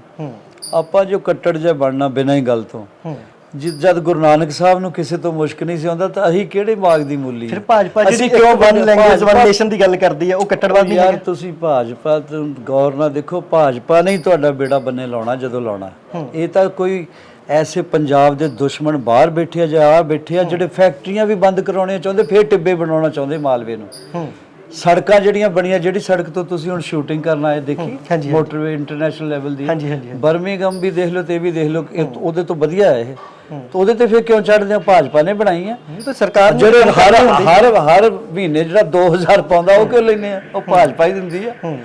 ਆਪਾਂ ਜੋ ਕੱਟੜ ਜਿਹਾ ਬਣਨਾ ਬਿਨਾਂ ਹੀ ਗੱਲ ਤੋਂ। ਜਿ- ਜਦ ਗੁਰੂ ਨਾਨਕ ਸਾਹਿਬ ਨੂੰ ਕਿਸੇ ਤੋਂ ਮੁਸ਼ਕ ਨਹੀਂ ਸੀ ਆਉਂਦਾ ਤਾਂ ਅਸੀਂ ਕਿਹੜੇ ਮਾਗ ਦੀ ਮੂਲੀ ਫਿਰ ਭਾਜਪਾ ਜਿਹੜੀ ਕਿਉਂ ਵਨ ਲੈਂਗੁਏਜ ਵਨ ਨੇਸ਼ਨ ਦੀ ਗੱਲ ਕਰਦੀ ਹੈ ਉਹ ਕੱਟੜਵਾਦ ਨਹੀਂ ਯਾਰ ਤੁਸੀਂ ਭਾਜਪਾ ਤੋਂ ਗੌਰ ਨਾਲ ਦੇਖੋ ਭਾਜਪਾ ਨਹੀਂ ਤੁਹਾਡਾ ਬੇੜਾ ਬੰਨੇ ਲਾਉਣਾ ਜਦੋਂ ਲਾਉਣਾ। ਇਹ ਤਾਂ ਕੋਈ ਐਸੇ ਪੰਜਾਬ ਦੇ ਦੁਸ਼ਮਣ ਬਾਹਰ ਬੈਠੇ ਆ ਜਾਂ ਆ ਬੈਠੇ ਆ ਜਿਹੜੇ ਫੈਕਟਰੀਆਂ ਵੀ ਬੰਦ ਕਰਾਉਣੀਆਂ ਚਾਹੁੰਦੇ ਫੇਰ ਟਿੱਬੇ ਬਣਾਉਣਾ ਚਾਹੁੰਦੇ ਮਾਲਵੇ ਨੂੰ। ਸੜਕਾਂ ਜਿਹੜੀਆਂ ਬਣੀਆਂ ਜਿਹੜੀ ਸੜਕ ਤੋਂ ਤੁਸੀਂ ਹੁਣ ਸ਼ੂਟਿੰਗ ਕਰਨ ਆਏ ਦੇਖੀ? ਮੋਟਰਵੇ ਇੰਟਰਨੈਸ਼ਨਲ ਲੈਵਲ ਦੀ। ਬਰਮਿੰਗਮ ਵੀ ਦੇਖ ਲਓ ਤੇ ਵੀ ਦੇਖ ਲਓ ਉਹਦੇ ਤੋਂ ਵਧੀਆ ਹੈ ਇਹ। ਤਾਂ ਉਹਦੇ ਤੇ ਫਿਰ ਕਿਉਂ ਚੜਦੇ ਆ ਭਾਜਪਾ ਨੇ ਬਣਾਈ ਆ ਤਾਂ ਸਰਕਾਰ ਨੂੰ ਜਿਹੜੇ ਹਰ ਹਰ ਹਰ ਮਹੀਨੇ ਜਿਹੜਾ 2000 ਪਾਉਂਦਾ ਉਹ ਕਿਉਂ ਲੈਨੇ ਆ? ਉਹ ਭਾਜਪਾ ਹੀ ਦਿੰਦੀ ਆ। ਹੂੰ।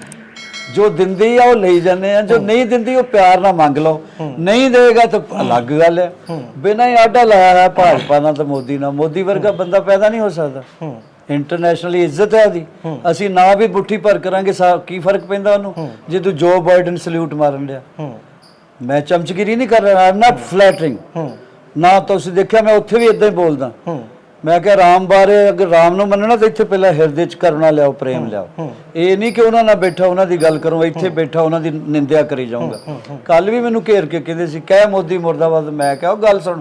ਜੋ ਦਿੰਦੀ ਆ ਉਹ ਲਈ ਜਾਂਦੇ ਆ। ਜੋ ਨਹੀਂ ਦਿੰਦੀ ਉਹ ਪਿਆਰ ਨਾਲ ਮੰਗ ਲਓ। ਨਹੀਂ ਦੇਗਾ ਤਾਂ ਅਲੱਗ ਗੱਲ ਹੈ। ਬਿਨਾਂ ਹੀ ਆਡਾ ਲਾਇਆ ਹੈ ਭਾਜਪਾ ਨਾਲ ਤੇ ਮੋਦੀ ਨਾਲ। ਮੋਦੀ ਵਰਗਾ ਬੰਦਾ ਪੈਦਾ ਨਹੀਂ ਹੋ ਸਕਦਾ। ਹੂੰ। ਇੰਟਰਨੈਸ਼ਨਲੀ ਇੱਜ਼ਤ ਹੈ ਉਹਦੀ। ਅਸੀਂ ਨਾ ਵੀ ਮੁੱਠੀ ਭਰ ਕਰਾਂਗੇ ਸਾ- ਕੀ ਫ਼ਰਕ ਪੈਂਦਾ ਉਹਨੂੰ? ਜੇ ਤੂੰ ਜੋ ਬਾਈਡਨ ਸਲੂਟ ਮਾਰਨ ਲਿਆ ਹੂੰ। ਮੈਂ ਚਮਚਗਿਰੀ ਨਹੀਂ ਕਰ ਰਿਹਾ ਆਮ ਨਾਟ ਫਲੈਟਰਿੰਗ ਹੂੰ। ਨਾ ਤੁਸੀਂ ਦੇਖਿਆ ਮੈਂ ਉੱਥੇ ਵੀ ਇਦਾਂ ਹੀ ਬੋਲਦਾ। ਹੂੰ। ਮੈਂ ਕਿਹਾ ਰਾਮ ਬਾਰੇ ਅਗਰ ਰਾਮ ਨੂੰ ਮੰਨਣਾ ਤਾਂ ਇੱਥੇ ਪਹਿਲਾਂ ਹਿਰਦੇ 'ਚ ਕਰੁਣਾ ਲਿਆਓ ਪ੍ਰੇਮ ਲਿਆਓ। ਇਹ ਨਹੀਂ ਕਿ ਉਹਨਾਂ ਨਾਲ ਬੈਠਾ ਉਹਨਾਂ ਦੀ ਗੱਲ ਕਰੂੰ ਇੱਥੇ ਬੈਠਾ ਉਹਨਾਂ ਦੀ ਨਿੰਦਿਆ ਕਰੀ ਜਾਊਂਗਾ। ਕੱਲ ਵੀ ਮੈਨੂੰ ਘੇਰ ਕੇ ਕਹਿੰਦੇ ਸੀ ਕਹਿ ਮੋਦੀ ਮੁਰਦਾਬਾਦ ਮੈਂ ਕਿਹਾ ਉਹ ਗੱਲ ਸੁਣ।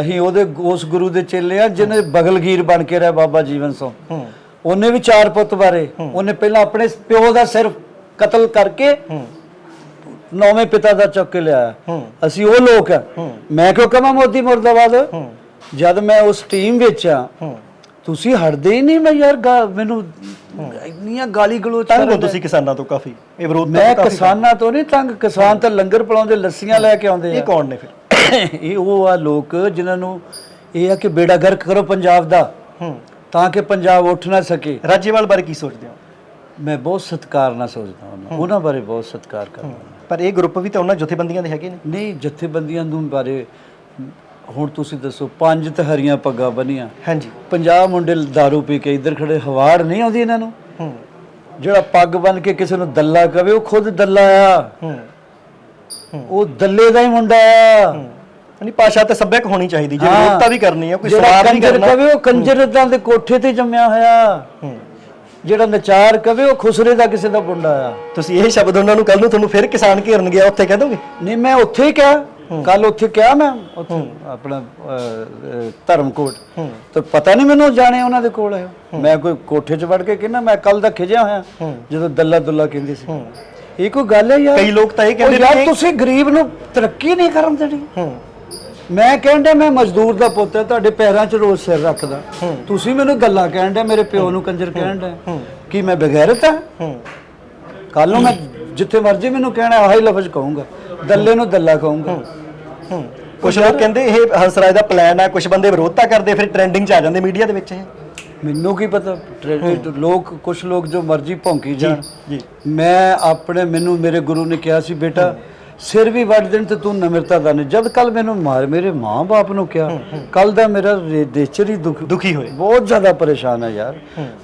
ਅਸੀਂ ਉਹਦੇ ਉਸ ਗੁਰੂ ਦੇ ਚੇਲੇ ਆ ਜਿਹਨੇ ਬਗਲਗੀਰ ਬਣ ਕੇ ਰਿਹਾ ਬਾਬਾ ਜੀਵਨ ਸਿੰਘ। ਉਹਨੇ ਵੀ ਚਾਰ ਪੁੱਤ ਬਾਰੇ। ਉਹਨੇ ਪਹਿਲਾਂ ਆਪਣੇ ਪਿਓ ਦਾ ਸਿਰ ਕਤਲ ਕਰਕੇ ਨੌਵੇਂ ਪਿਤਾ ਦਾ ਚੁੱਕ ਕੇ ਲਿਆਇਆ। ਹੂੰ। ਅਸੀਂ ਉਹ ਲੋਕ ਆ। ਮੈਂ ਕਿਉਂ ਕਹਾਂ ਮੋਦੀ ਮੁਰਦਾਬਾਦ? ਹੂੰ। ਜਦ ਮੈਂ ਉਸ ਟੀਮ ਵਿੱਚ ਆ ਹੂੰ। ਤੁਸੀਂ ਹਟਦੇ ਹੀ ਨਹੀਂ ਮੈਂ ਯਾਰ ਮੈਨੂੰ ਇੰਨੀਆਂ ਗਾਲੀ ਗਲੋਚ ਤੰਗ ਹੋ ਤੁਸੀਂ ਕਿਸਾਨਾਂ ਤੋਂ ਕਾਫੀ। ਇਹ ਵਿਰੋਧ ਮੈਂ ਕਿਸਾਨਾਂ ਤੋਂ ਨਹੀਂ ਤੰਗ ਕਿਸਾਨ ਤਾਂ ਲੰਗਰ ਪਲਾਉਂਦੇ ਲੱਸੀਆਂ ਲੈ ਕੇ ਆਉਂਦੇ ਇਹ ਆ ਕੌਣ ਨੇ ਫਿਰ? ਇਹ ਉਹ ਆ ਲੋਕ ਜਿਨ੍ਹਾਂ ਨੂੰ ਇਹ ਆ ਕਿ ਬੇੜਾ ਗਰਕ ਕਰੋ ਪੰਜਾਬ ਦਾ। ਹੂੰ। ਤਾਂ ਕਿ ਪੰਜਾਬ ਉੱਠ ਨਾ ਸਕੇ। ਰਾਜੇਵਾਲ ਬਾਰੇ ਕੀ ਸੋਚਦੇ ਹੋ? ਮੈਂ ਬਹੁਤ ਸਤਿਕਾਰ ਨਾਲ ਸੋਚਦਾ ਉਹਨਾਂ ਉਹਨਾਂ ਬਾਰੇ ਬਹੁਤ ਸਤਿਕਾਰ ਕਰਦਾ ਪਰ ਇਹ ਗਰੁੱਪ ਵੀ ਤਾਂ ਉਹਨਾਂ ਜਥੇਬੰਦੀਆਂ ਦੇ ਹੈਗੇ ਨੇ। ਨਹੀਂ ਜਥੇਬੰਦੀਆਂ ਨੂੰ ਬਾਰੇ ਹੁਣ ਤੁਸੀਂ ਦੱਸੋ ਪੰਜ ਤੇ ਹਰੀਆਂ ਪੱਗਾਂ ਬੰਨੀਆਂ। ਹਾਂਜੀ। 50 ਮੁੰਡੇ दारू ਪੀ ਕੇ ਇੱਧਰ ਖੜੇ ਹਵਾੜ ਨਹੀਂ ਆਉਂਦੀ ਇਹਨਾਂ ਨੂੰ? ਹੂੰ। ਜਿਹੜਾ ਪੱਗ ਬੰਨ ਕੇ ਕਿਸੇ ਨੂੰ ਦੱਲਾ ਕਵੇ ਉਹ ਖੁਦ ਦੱਲਾ ਆ। ਹੂੰ। ਉਹ ਦੱਲੇ ਦਾ ਹੀ ਮੁੰਡਾ ਆ। ਨਹੀਂ ਭਾਸ਼ਾ ਤੇ ਸੱਭਿਅਕ ਹੋਣੀ ਚਾਹੀਦੀ ਜੇ। ਵਿਰੋਧਤਾ ਵੀ ਕਰਨੀ ਹੈ ਕੋਈ ਸਵਾਲ ਨਹੀਂ ਕੰਜਰ ਕਰਨਾ। ਕਵੇ ਉਹ ਕੰਜਰਦਾਂ ਦੇ ਕੋਠੇ ਤੇ ਜੰਮਿਆ ਹੋਇਆ। ਹੂੰ। ਜਿਹੜਾ ਨਚਾਰ ਕਵੇ ਉਹ ਖੁਸਰੇ ਦਾ ਕਿਸੇ ਦਾ ਮੁੰਡਾ ਆ। ਤੁਸੀਂ ਇਹ ਸ਼ਬਦ ਉਹਨਾਂ ਨੂੰ ਕੱਲ ਨੂੰ ਤੁਹਾਨੂੰ ਫਿਰ ਕਿਸਾਨ ਘੇਰਨ ਗਿਆ ਉੱਥੇ ਕਹਿ ਦੋਗੇ? ਨਹੀਂ ਮੈਂ ਉੱਥੇ ਹੀ ਕਿਹਾ। ਕੱਲ ਉੱਥੇ ਕਿਹਾ ਮੈਂ ਉੱਥੇ ਆਪਣਾ ਧਰਮਕੋਟ। ਤਾਂ ਪਤਾ ਨਹੀਂ ਮੈਨੂੰ ਜਾਣੇ ਉਹਨਾਂ ਦੇ ਕੋਲ ਹੈ। ਮੈਂ ਕੋਈ ਕੋਠੇ 'ਚ ਵੜ ਕੇ ਕਹਿੰਦਾ ਮੈਂ ਕੱਲ ਦਾ ਖਿਜਿਆ ਹੋਇਆ। ਜਦੋਂ ਦੱਲਾ ਦੁੱਲਾ ਕਹਿੰਦੇ ਸੀ। ਇਹ ਕੋਈ ਗੱਲ ਹੈ ਯਾਰ? ਕਈ ਲੋਕ ਤਾਂ ਇਹ ਕਹਿੰਦੇ ਨੇ ਤੁਸੀਂ ਗਰੀਬ ਨੂੰ ਤਰੱਕੀ ਨਹੀਂ ਕਰਨ ਦੇਣੀ। ਮੈਂ ਕਹਿੰਦਾ ਮੈਂ ਮਜ਼ਦੂਰ ਦਾ ਪੁੱਤ ਹੈ ਤੁਹਾਡੇ ਪੈਰਾਂ 'ਚ ਰੋਜ਼ ਸਿਰ ਰੱਖਦਾ। ਤੁਸੀਂ ਮੈਨੂੰ ਗੱਲਾਂ ਕਹਿੰਦੇ ਮੇਰੇ ਪਿਓ ਨੂੰ ਕੰਜਰ ਕਹਿੰਦੇ ਕੀ ਮੈਂ ਬਗੈਰਤ ਹਾਂ। ਕੱਲ ਨੂੰ ਮੈਂ ਜਿੱਥੇ ਮਰਜ਼ੀ ਮੈਨੂੰ ਕਹਿਣਾ ਆਹੀ ਲਫ਼ਜ਼ ਕਹੂੰਗਾ। ਦੱਲੇ ਨੂੰ ਦੱਲਾ ਕਹੂੰਗਾ। ਕੁਝ ਲੋਕ ਕਹਿੰਦੇ ਇਹ ਹੰਸਰਾਜ ਦਾ ਪਲਾਨ ਹੈ ਕੁਝ ਬੰਦੇ ਵਿਰੋਧਤਾ ਕਰਦੇ ਫਿਰ ਟ੍ਰੈਂਡਿੰਗ 'ਚ ਆ ਜਾਂਦੇ ਮੀਡੀਆ ਦੇ ਵਿੱਚ ਇਹ। ਮੈਨੂੰ ਕੀ ਪਤਾ ਲੋਕ ਕੁਝ ਲੋਕ ਜੋ ਮਰਜ਼ੀ ਭੌਂਕੀ ਜਾਣ। ਜੀ। ਮੈਂ ਆਪਣੇ ਮੈਨੂੰ ਮੇਰੇ ਗੁਰੂ ਨੇ ਕਿਹਾ ਸੀ ਬੇਟਾ ਸਿਰ ਵੀ ਵੱਢ ਦੇਣ ਤੇ ਤੂੰ ਨਮਰਤਾ ਦਾ ਨਹੀਂ। ਜਦ ਕੱਲ ਮੈਨੂੰ ਮਾਰ ਮੇਰੇ ਮਾਂ-ਬਾਪ ਨੂੰ ਕਿਹਾ ਕੱਲ ਦਾ ਮੇਰਾ ਨੇਚਰ ਹੀ ਦੁੱਖ ਦੁਖੀ ਹੋਏ। ਬਹੁਤ ਜ਼ਿਆਦਾ ਪਰੇਸ਼ਾਨ ਹੈ ਯਾਰ।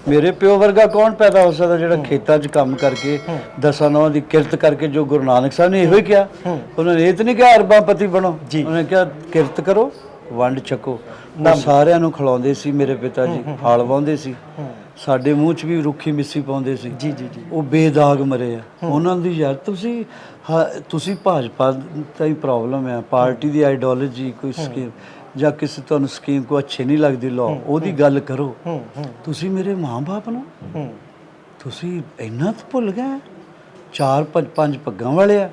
ਮੇਰੇ ਪਿਓ ਵਰਗਾ ਕੌਣ ਪੈਦਾ ਹੋ ਸਕਦਾ ਜਿਹੜਾ ਖੇਤਾਂ 'ਚ ਕੰਮ ਕਰਕੇ ਦਸਾਂ ਨੌਂ ਦੀ ਕਿਰਤ ਕਰਕੇ ਜੋ ਗੁਰੂ ਨਾਨਕ ਸਾਹਿਬ ਨੇ ਇਹੋ ਹੀ ਕਿਹਾ। ਉਹਨਾਂ ਨੇ ਇਹ ਤਾਂ ਨਹੀਂ ਕਿਹਾ ਅਰਬਾਪਤੀ ਬਣੋ। ਉਹਨੇ ਕਿਹਾ ਕਿਰਤ ਕਰੋ ਵੰਡ ਛਕੋ। ਸਾਰਿਆਂ ਨੂੰ ਖਿਲਾਉਂਦੇ ਸੀ ਮੇਰੇ ਪਿਤਾ ਜੀ ਹਾਲ ਵਾਉਂਦੇ ਸੀ। ਸਾਡੇ ਮੂੰਹ 'ਚ ਵੀ ਰੁੱਖੀ ਮਿੱਸੀ ਪਾਉਂਦੇ ਸੀ ਜੀ ਜੀ ਜੀ ਉਹ ਬੇਦਾਗ ਮਰੇ ਆ ਉਹਨਾਂ ਦੀ ਯਾਰ ਤੁਸੀਂ ਹਾਂ, ਤੁਸੀਂ ਭਾਜਪਾ ਦਾ ਹੀ ਪ੍ਰੋਬਲਮ ਹੈ ਪਾਰਟੀ ਦੀ ਆਈਡੀਓਲੋਜੀ ਕੋਈ ਸਕੀਮ ਜਾਂ ਕਿਸੇ ਤੁਹਾਨੂੰ ਸਕੀਮ ਕੋ ਅੱਛੀ ਨਹੀਂ ਲੱਗਦੀ ਲਾਓ ਉਹਦੀ ਗੱਲ ਕਰੋ ਹੂੰ ਹੂੰ ਤੁਸੀਂ ਮੇਰੇ ਮਾਂ-ਬਾਪ ਨੂੰ ਹੂੰ ਤੁਸੀਂ ਇੰਨਾ ਤਾਂ ਭੁੱਲ ਗਏ ਚਾਰ ਪੰਜ ਪੰਜ ਪੱਗਾਂ ਵਾਲੇ ਆ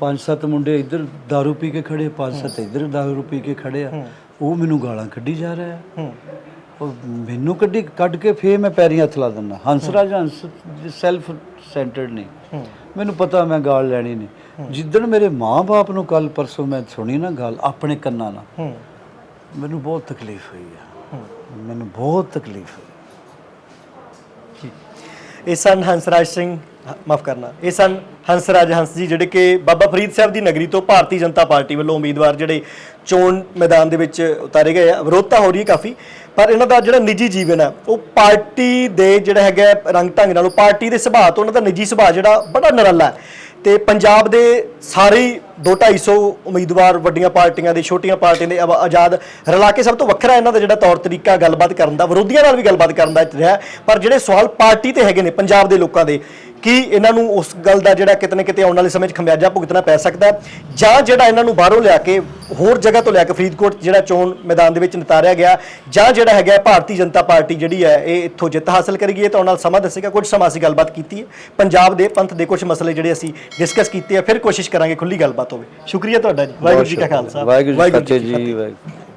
ਪੰਜ ਸੱਤ ਮੁੰਡੇ ਇੱਧਰ दारू ਪੀ ਕੇ ਖੜੇ ਪੰਜ ਸੱਤ ਇੱਧਰ दारू ਪੀ ਕੇ ਖੜੇ ਆ ਉਹ ਮੈਨੂੰ ਗਾਲਾਂ ਕੱਢੀ ਜਾ ਰਿਹਾ ਹੈ ਹੂੰ ਉਹ ਮੈਨੂੰ ਕੱਢੀ ਕੱਢ ਕੇ ਫੇਰ ਮੈਂ ਪੈਰੀਂ ਹੱਥ ਲਾ ਦਿੰਦਾ। ਹੰਸਰਾਜ ਹੰਸ ਸੈਲਫ ਸੈਂਟਰਡ ਨਹੀਂ ਮੈਨੂੰ ਪਤਾ ਮੈਂ ਗਾਲ ਲੈਣੀ ਨਹੀਂ। ਜਿੱਦਣ ਮੇਰੇ ਮਾਂ-ਬਾਪ ਨੂੰ ਕੱਲ ਪਰਸੋਂ ਮੈਂ ਸੁਣੀ ਨਾ ਗੱਲ ਆਪਣੇ ਕੰਨਾਂ ਨਾਲ ਮੈਨੂੰ ਬਹੁਤ ਤਕਲੀਫ ਹੋਈ ਆ। ਮੈਨੂੰ ਬਹੁਤ ਤਕਲੀਫ ਹੋਈ। ਇਹ ਸਨ ਹੰਸਰਾਜ ਸਿੰਘ ਮਾਫ ਕਰਨਾ, ਇਹ ਸਨ ਹੰਸਰਾਜ ਹੰਸ ਜੀ ਜਿਹੜੇ ਕਿ ਬਾਬਾ ਫਰੀਦ ਸਾਹਿਬ ਦੀ ਨਗਰੀ ਤੋਂ ਭਾਰਤੀ ਜਨਤਾ ਪਾਰਟੀ ਵੱਲੋਂ ਉਮੀਦਵਾਰ ਜਿਹੜੇ ਚੋਣ ਮੈਦਾਨ ਦੇ ਵਿੱਚ ਉਤਾਰੇ ਗਏ ਆ। ਵਿਰੋਧਤਾ ਹੋ ਰਹੀ ਹੈ ਕਾਫੀ, ਪਰ ਇਹਨਾਂ ਦਾ ਜਿਹੜਾ ਨਿੱਜੀ ਜੀਵਨ ਹੈ, ਉਹ ਪਾਰਟੀ ਦੇ ਜਿਹੜਾ ਹੈਗਾ ਰੰਗ ਢੰਗ ਨਾਲੋਂ ਪਾਰਟੀ ਦੇ ਸੁਭਾਅ ਤੋਂ ਉਹਨਾਂ ਦਾ ਨਿੱਜੀ ਸੁਭਾਅ ਜਿਹੜਾ ਬੜਾ ਨਿਰਾਲਾ ਹੈ। ਤੇ ਪੰਜਾਬ ਦੇ ਸਾਰੇ ਹੀ 2-250 ਉਮੀਦਵਾਰ ਵੱਡੀਆਂ ਪਾਰਟੀਆਂ ਦੇ, ਛੋਟੀਆਂ ਪਾਰਟੀਆਂ ਦੇ ਆਵਾ- ਆਜ਼ਾਦ ਰਲਾ ਕੇ ਸਭ ਤੋਂ ਵੱਖਰਾ ਇਹਨਾਂ ਦਾ ਜਿਹੜਾ ਤੌਰ ਤਰੀਕਾ ਗੱਲਬਾਤ ਕਰਨ ਦਾ, ਵਿਰੋਧੀਆਂ ਨਾਲ ਵੀ ਗੱਲਬਾਤ ਕਰਨ ਦਾ ਰਿਹਾ ਪਰ ਜਿਹੜੇ ਸਵਾਲ ਪਾਰਟੀ ਤੇ ਹੈਗੇ ਨੇ, ਪੰਜਾਬ ਦੇ ਲੋਕਾਂ ਦੇ ਕੀ ਇਹਨਾਂ ਨੂੰ ਉਸ ਗੱਲ ਦਾ ਜਿਹੜਾ ਕਿਤੇ ਨਾ ਕਿਤੇ ਆਉਣ ਵਾਲੇ ਸਮੇਂ 'ਚ ਖਮਿਆਜਾ ਭੁਗਤਣਾ ਪੈ ਸਕਦਾ? ਜਾਂ ਜਿਹੜਾ ਇਹਨਾਂ ਨੂੰ ਬਾਹਰੋਂ ਲਿਆ ਕੇ ਹੋਰ ਜਗ੍ਹਾ ਤੋਂ ਲਿਆ ਕੇ ਫਰੀਦਕੋਟ ਜਿਹੜਾ ਚੋਣ ਮੈਦਾਨ ਦੇ ਵਿੱਚ ਨਿਤਾਰਿਆ ਗਿਆ ਜਾਂ ਜਿਹੜਾ ਹੈਗਾ ਭਾਰਤੀ ਜਨਤਾ ਪਾਰਟੀ ਜਿਹੜੀ ਹੈ ਇਹ ਇੱਥੋਂ ਜਿੱਤ ਹਾਸਲ ਕਰੇਗੀ ਇਹ ਤਾਂ ਆਉਣ ਨਾਲ ਸਮਾਂ ਦੱਸੇਗਾ ਕੁਝ ਸਮਾਂ ਅਸੀਂ ਗੱਲਬਾਤ ਕੀਤੀ ਹੈ। ਪੰਜਾਬ ਦੇ ਪੰਥ ਦੇ ਕੁਝ ਮਸਲੇ ਜਿਹੜੇ ਅਸੀਂ ਡਿਸਕਸ ਕੀਤੇ ਆ ਫਿਰ ਕੋਸ਼ਿਸ਼ ਕਰਾਂਗੇ ਖੁੱਲੀ ਗੱਲਬਾਤ ਹੋਵੇ। ਸ਼ੁਕਰੀਆ ਤੁਹਾਡਾ ਜੀ। ਵਾਹਿਗੁਰੂ ਜੀ ਕਾ ਖਾਲਸਾ। ਵਾਹਿਗੁਰੂ ਜੀ ਕੀ ਫਤਿਹ ਜੀ ਵਾਹਿਗੁਰੂ।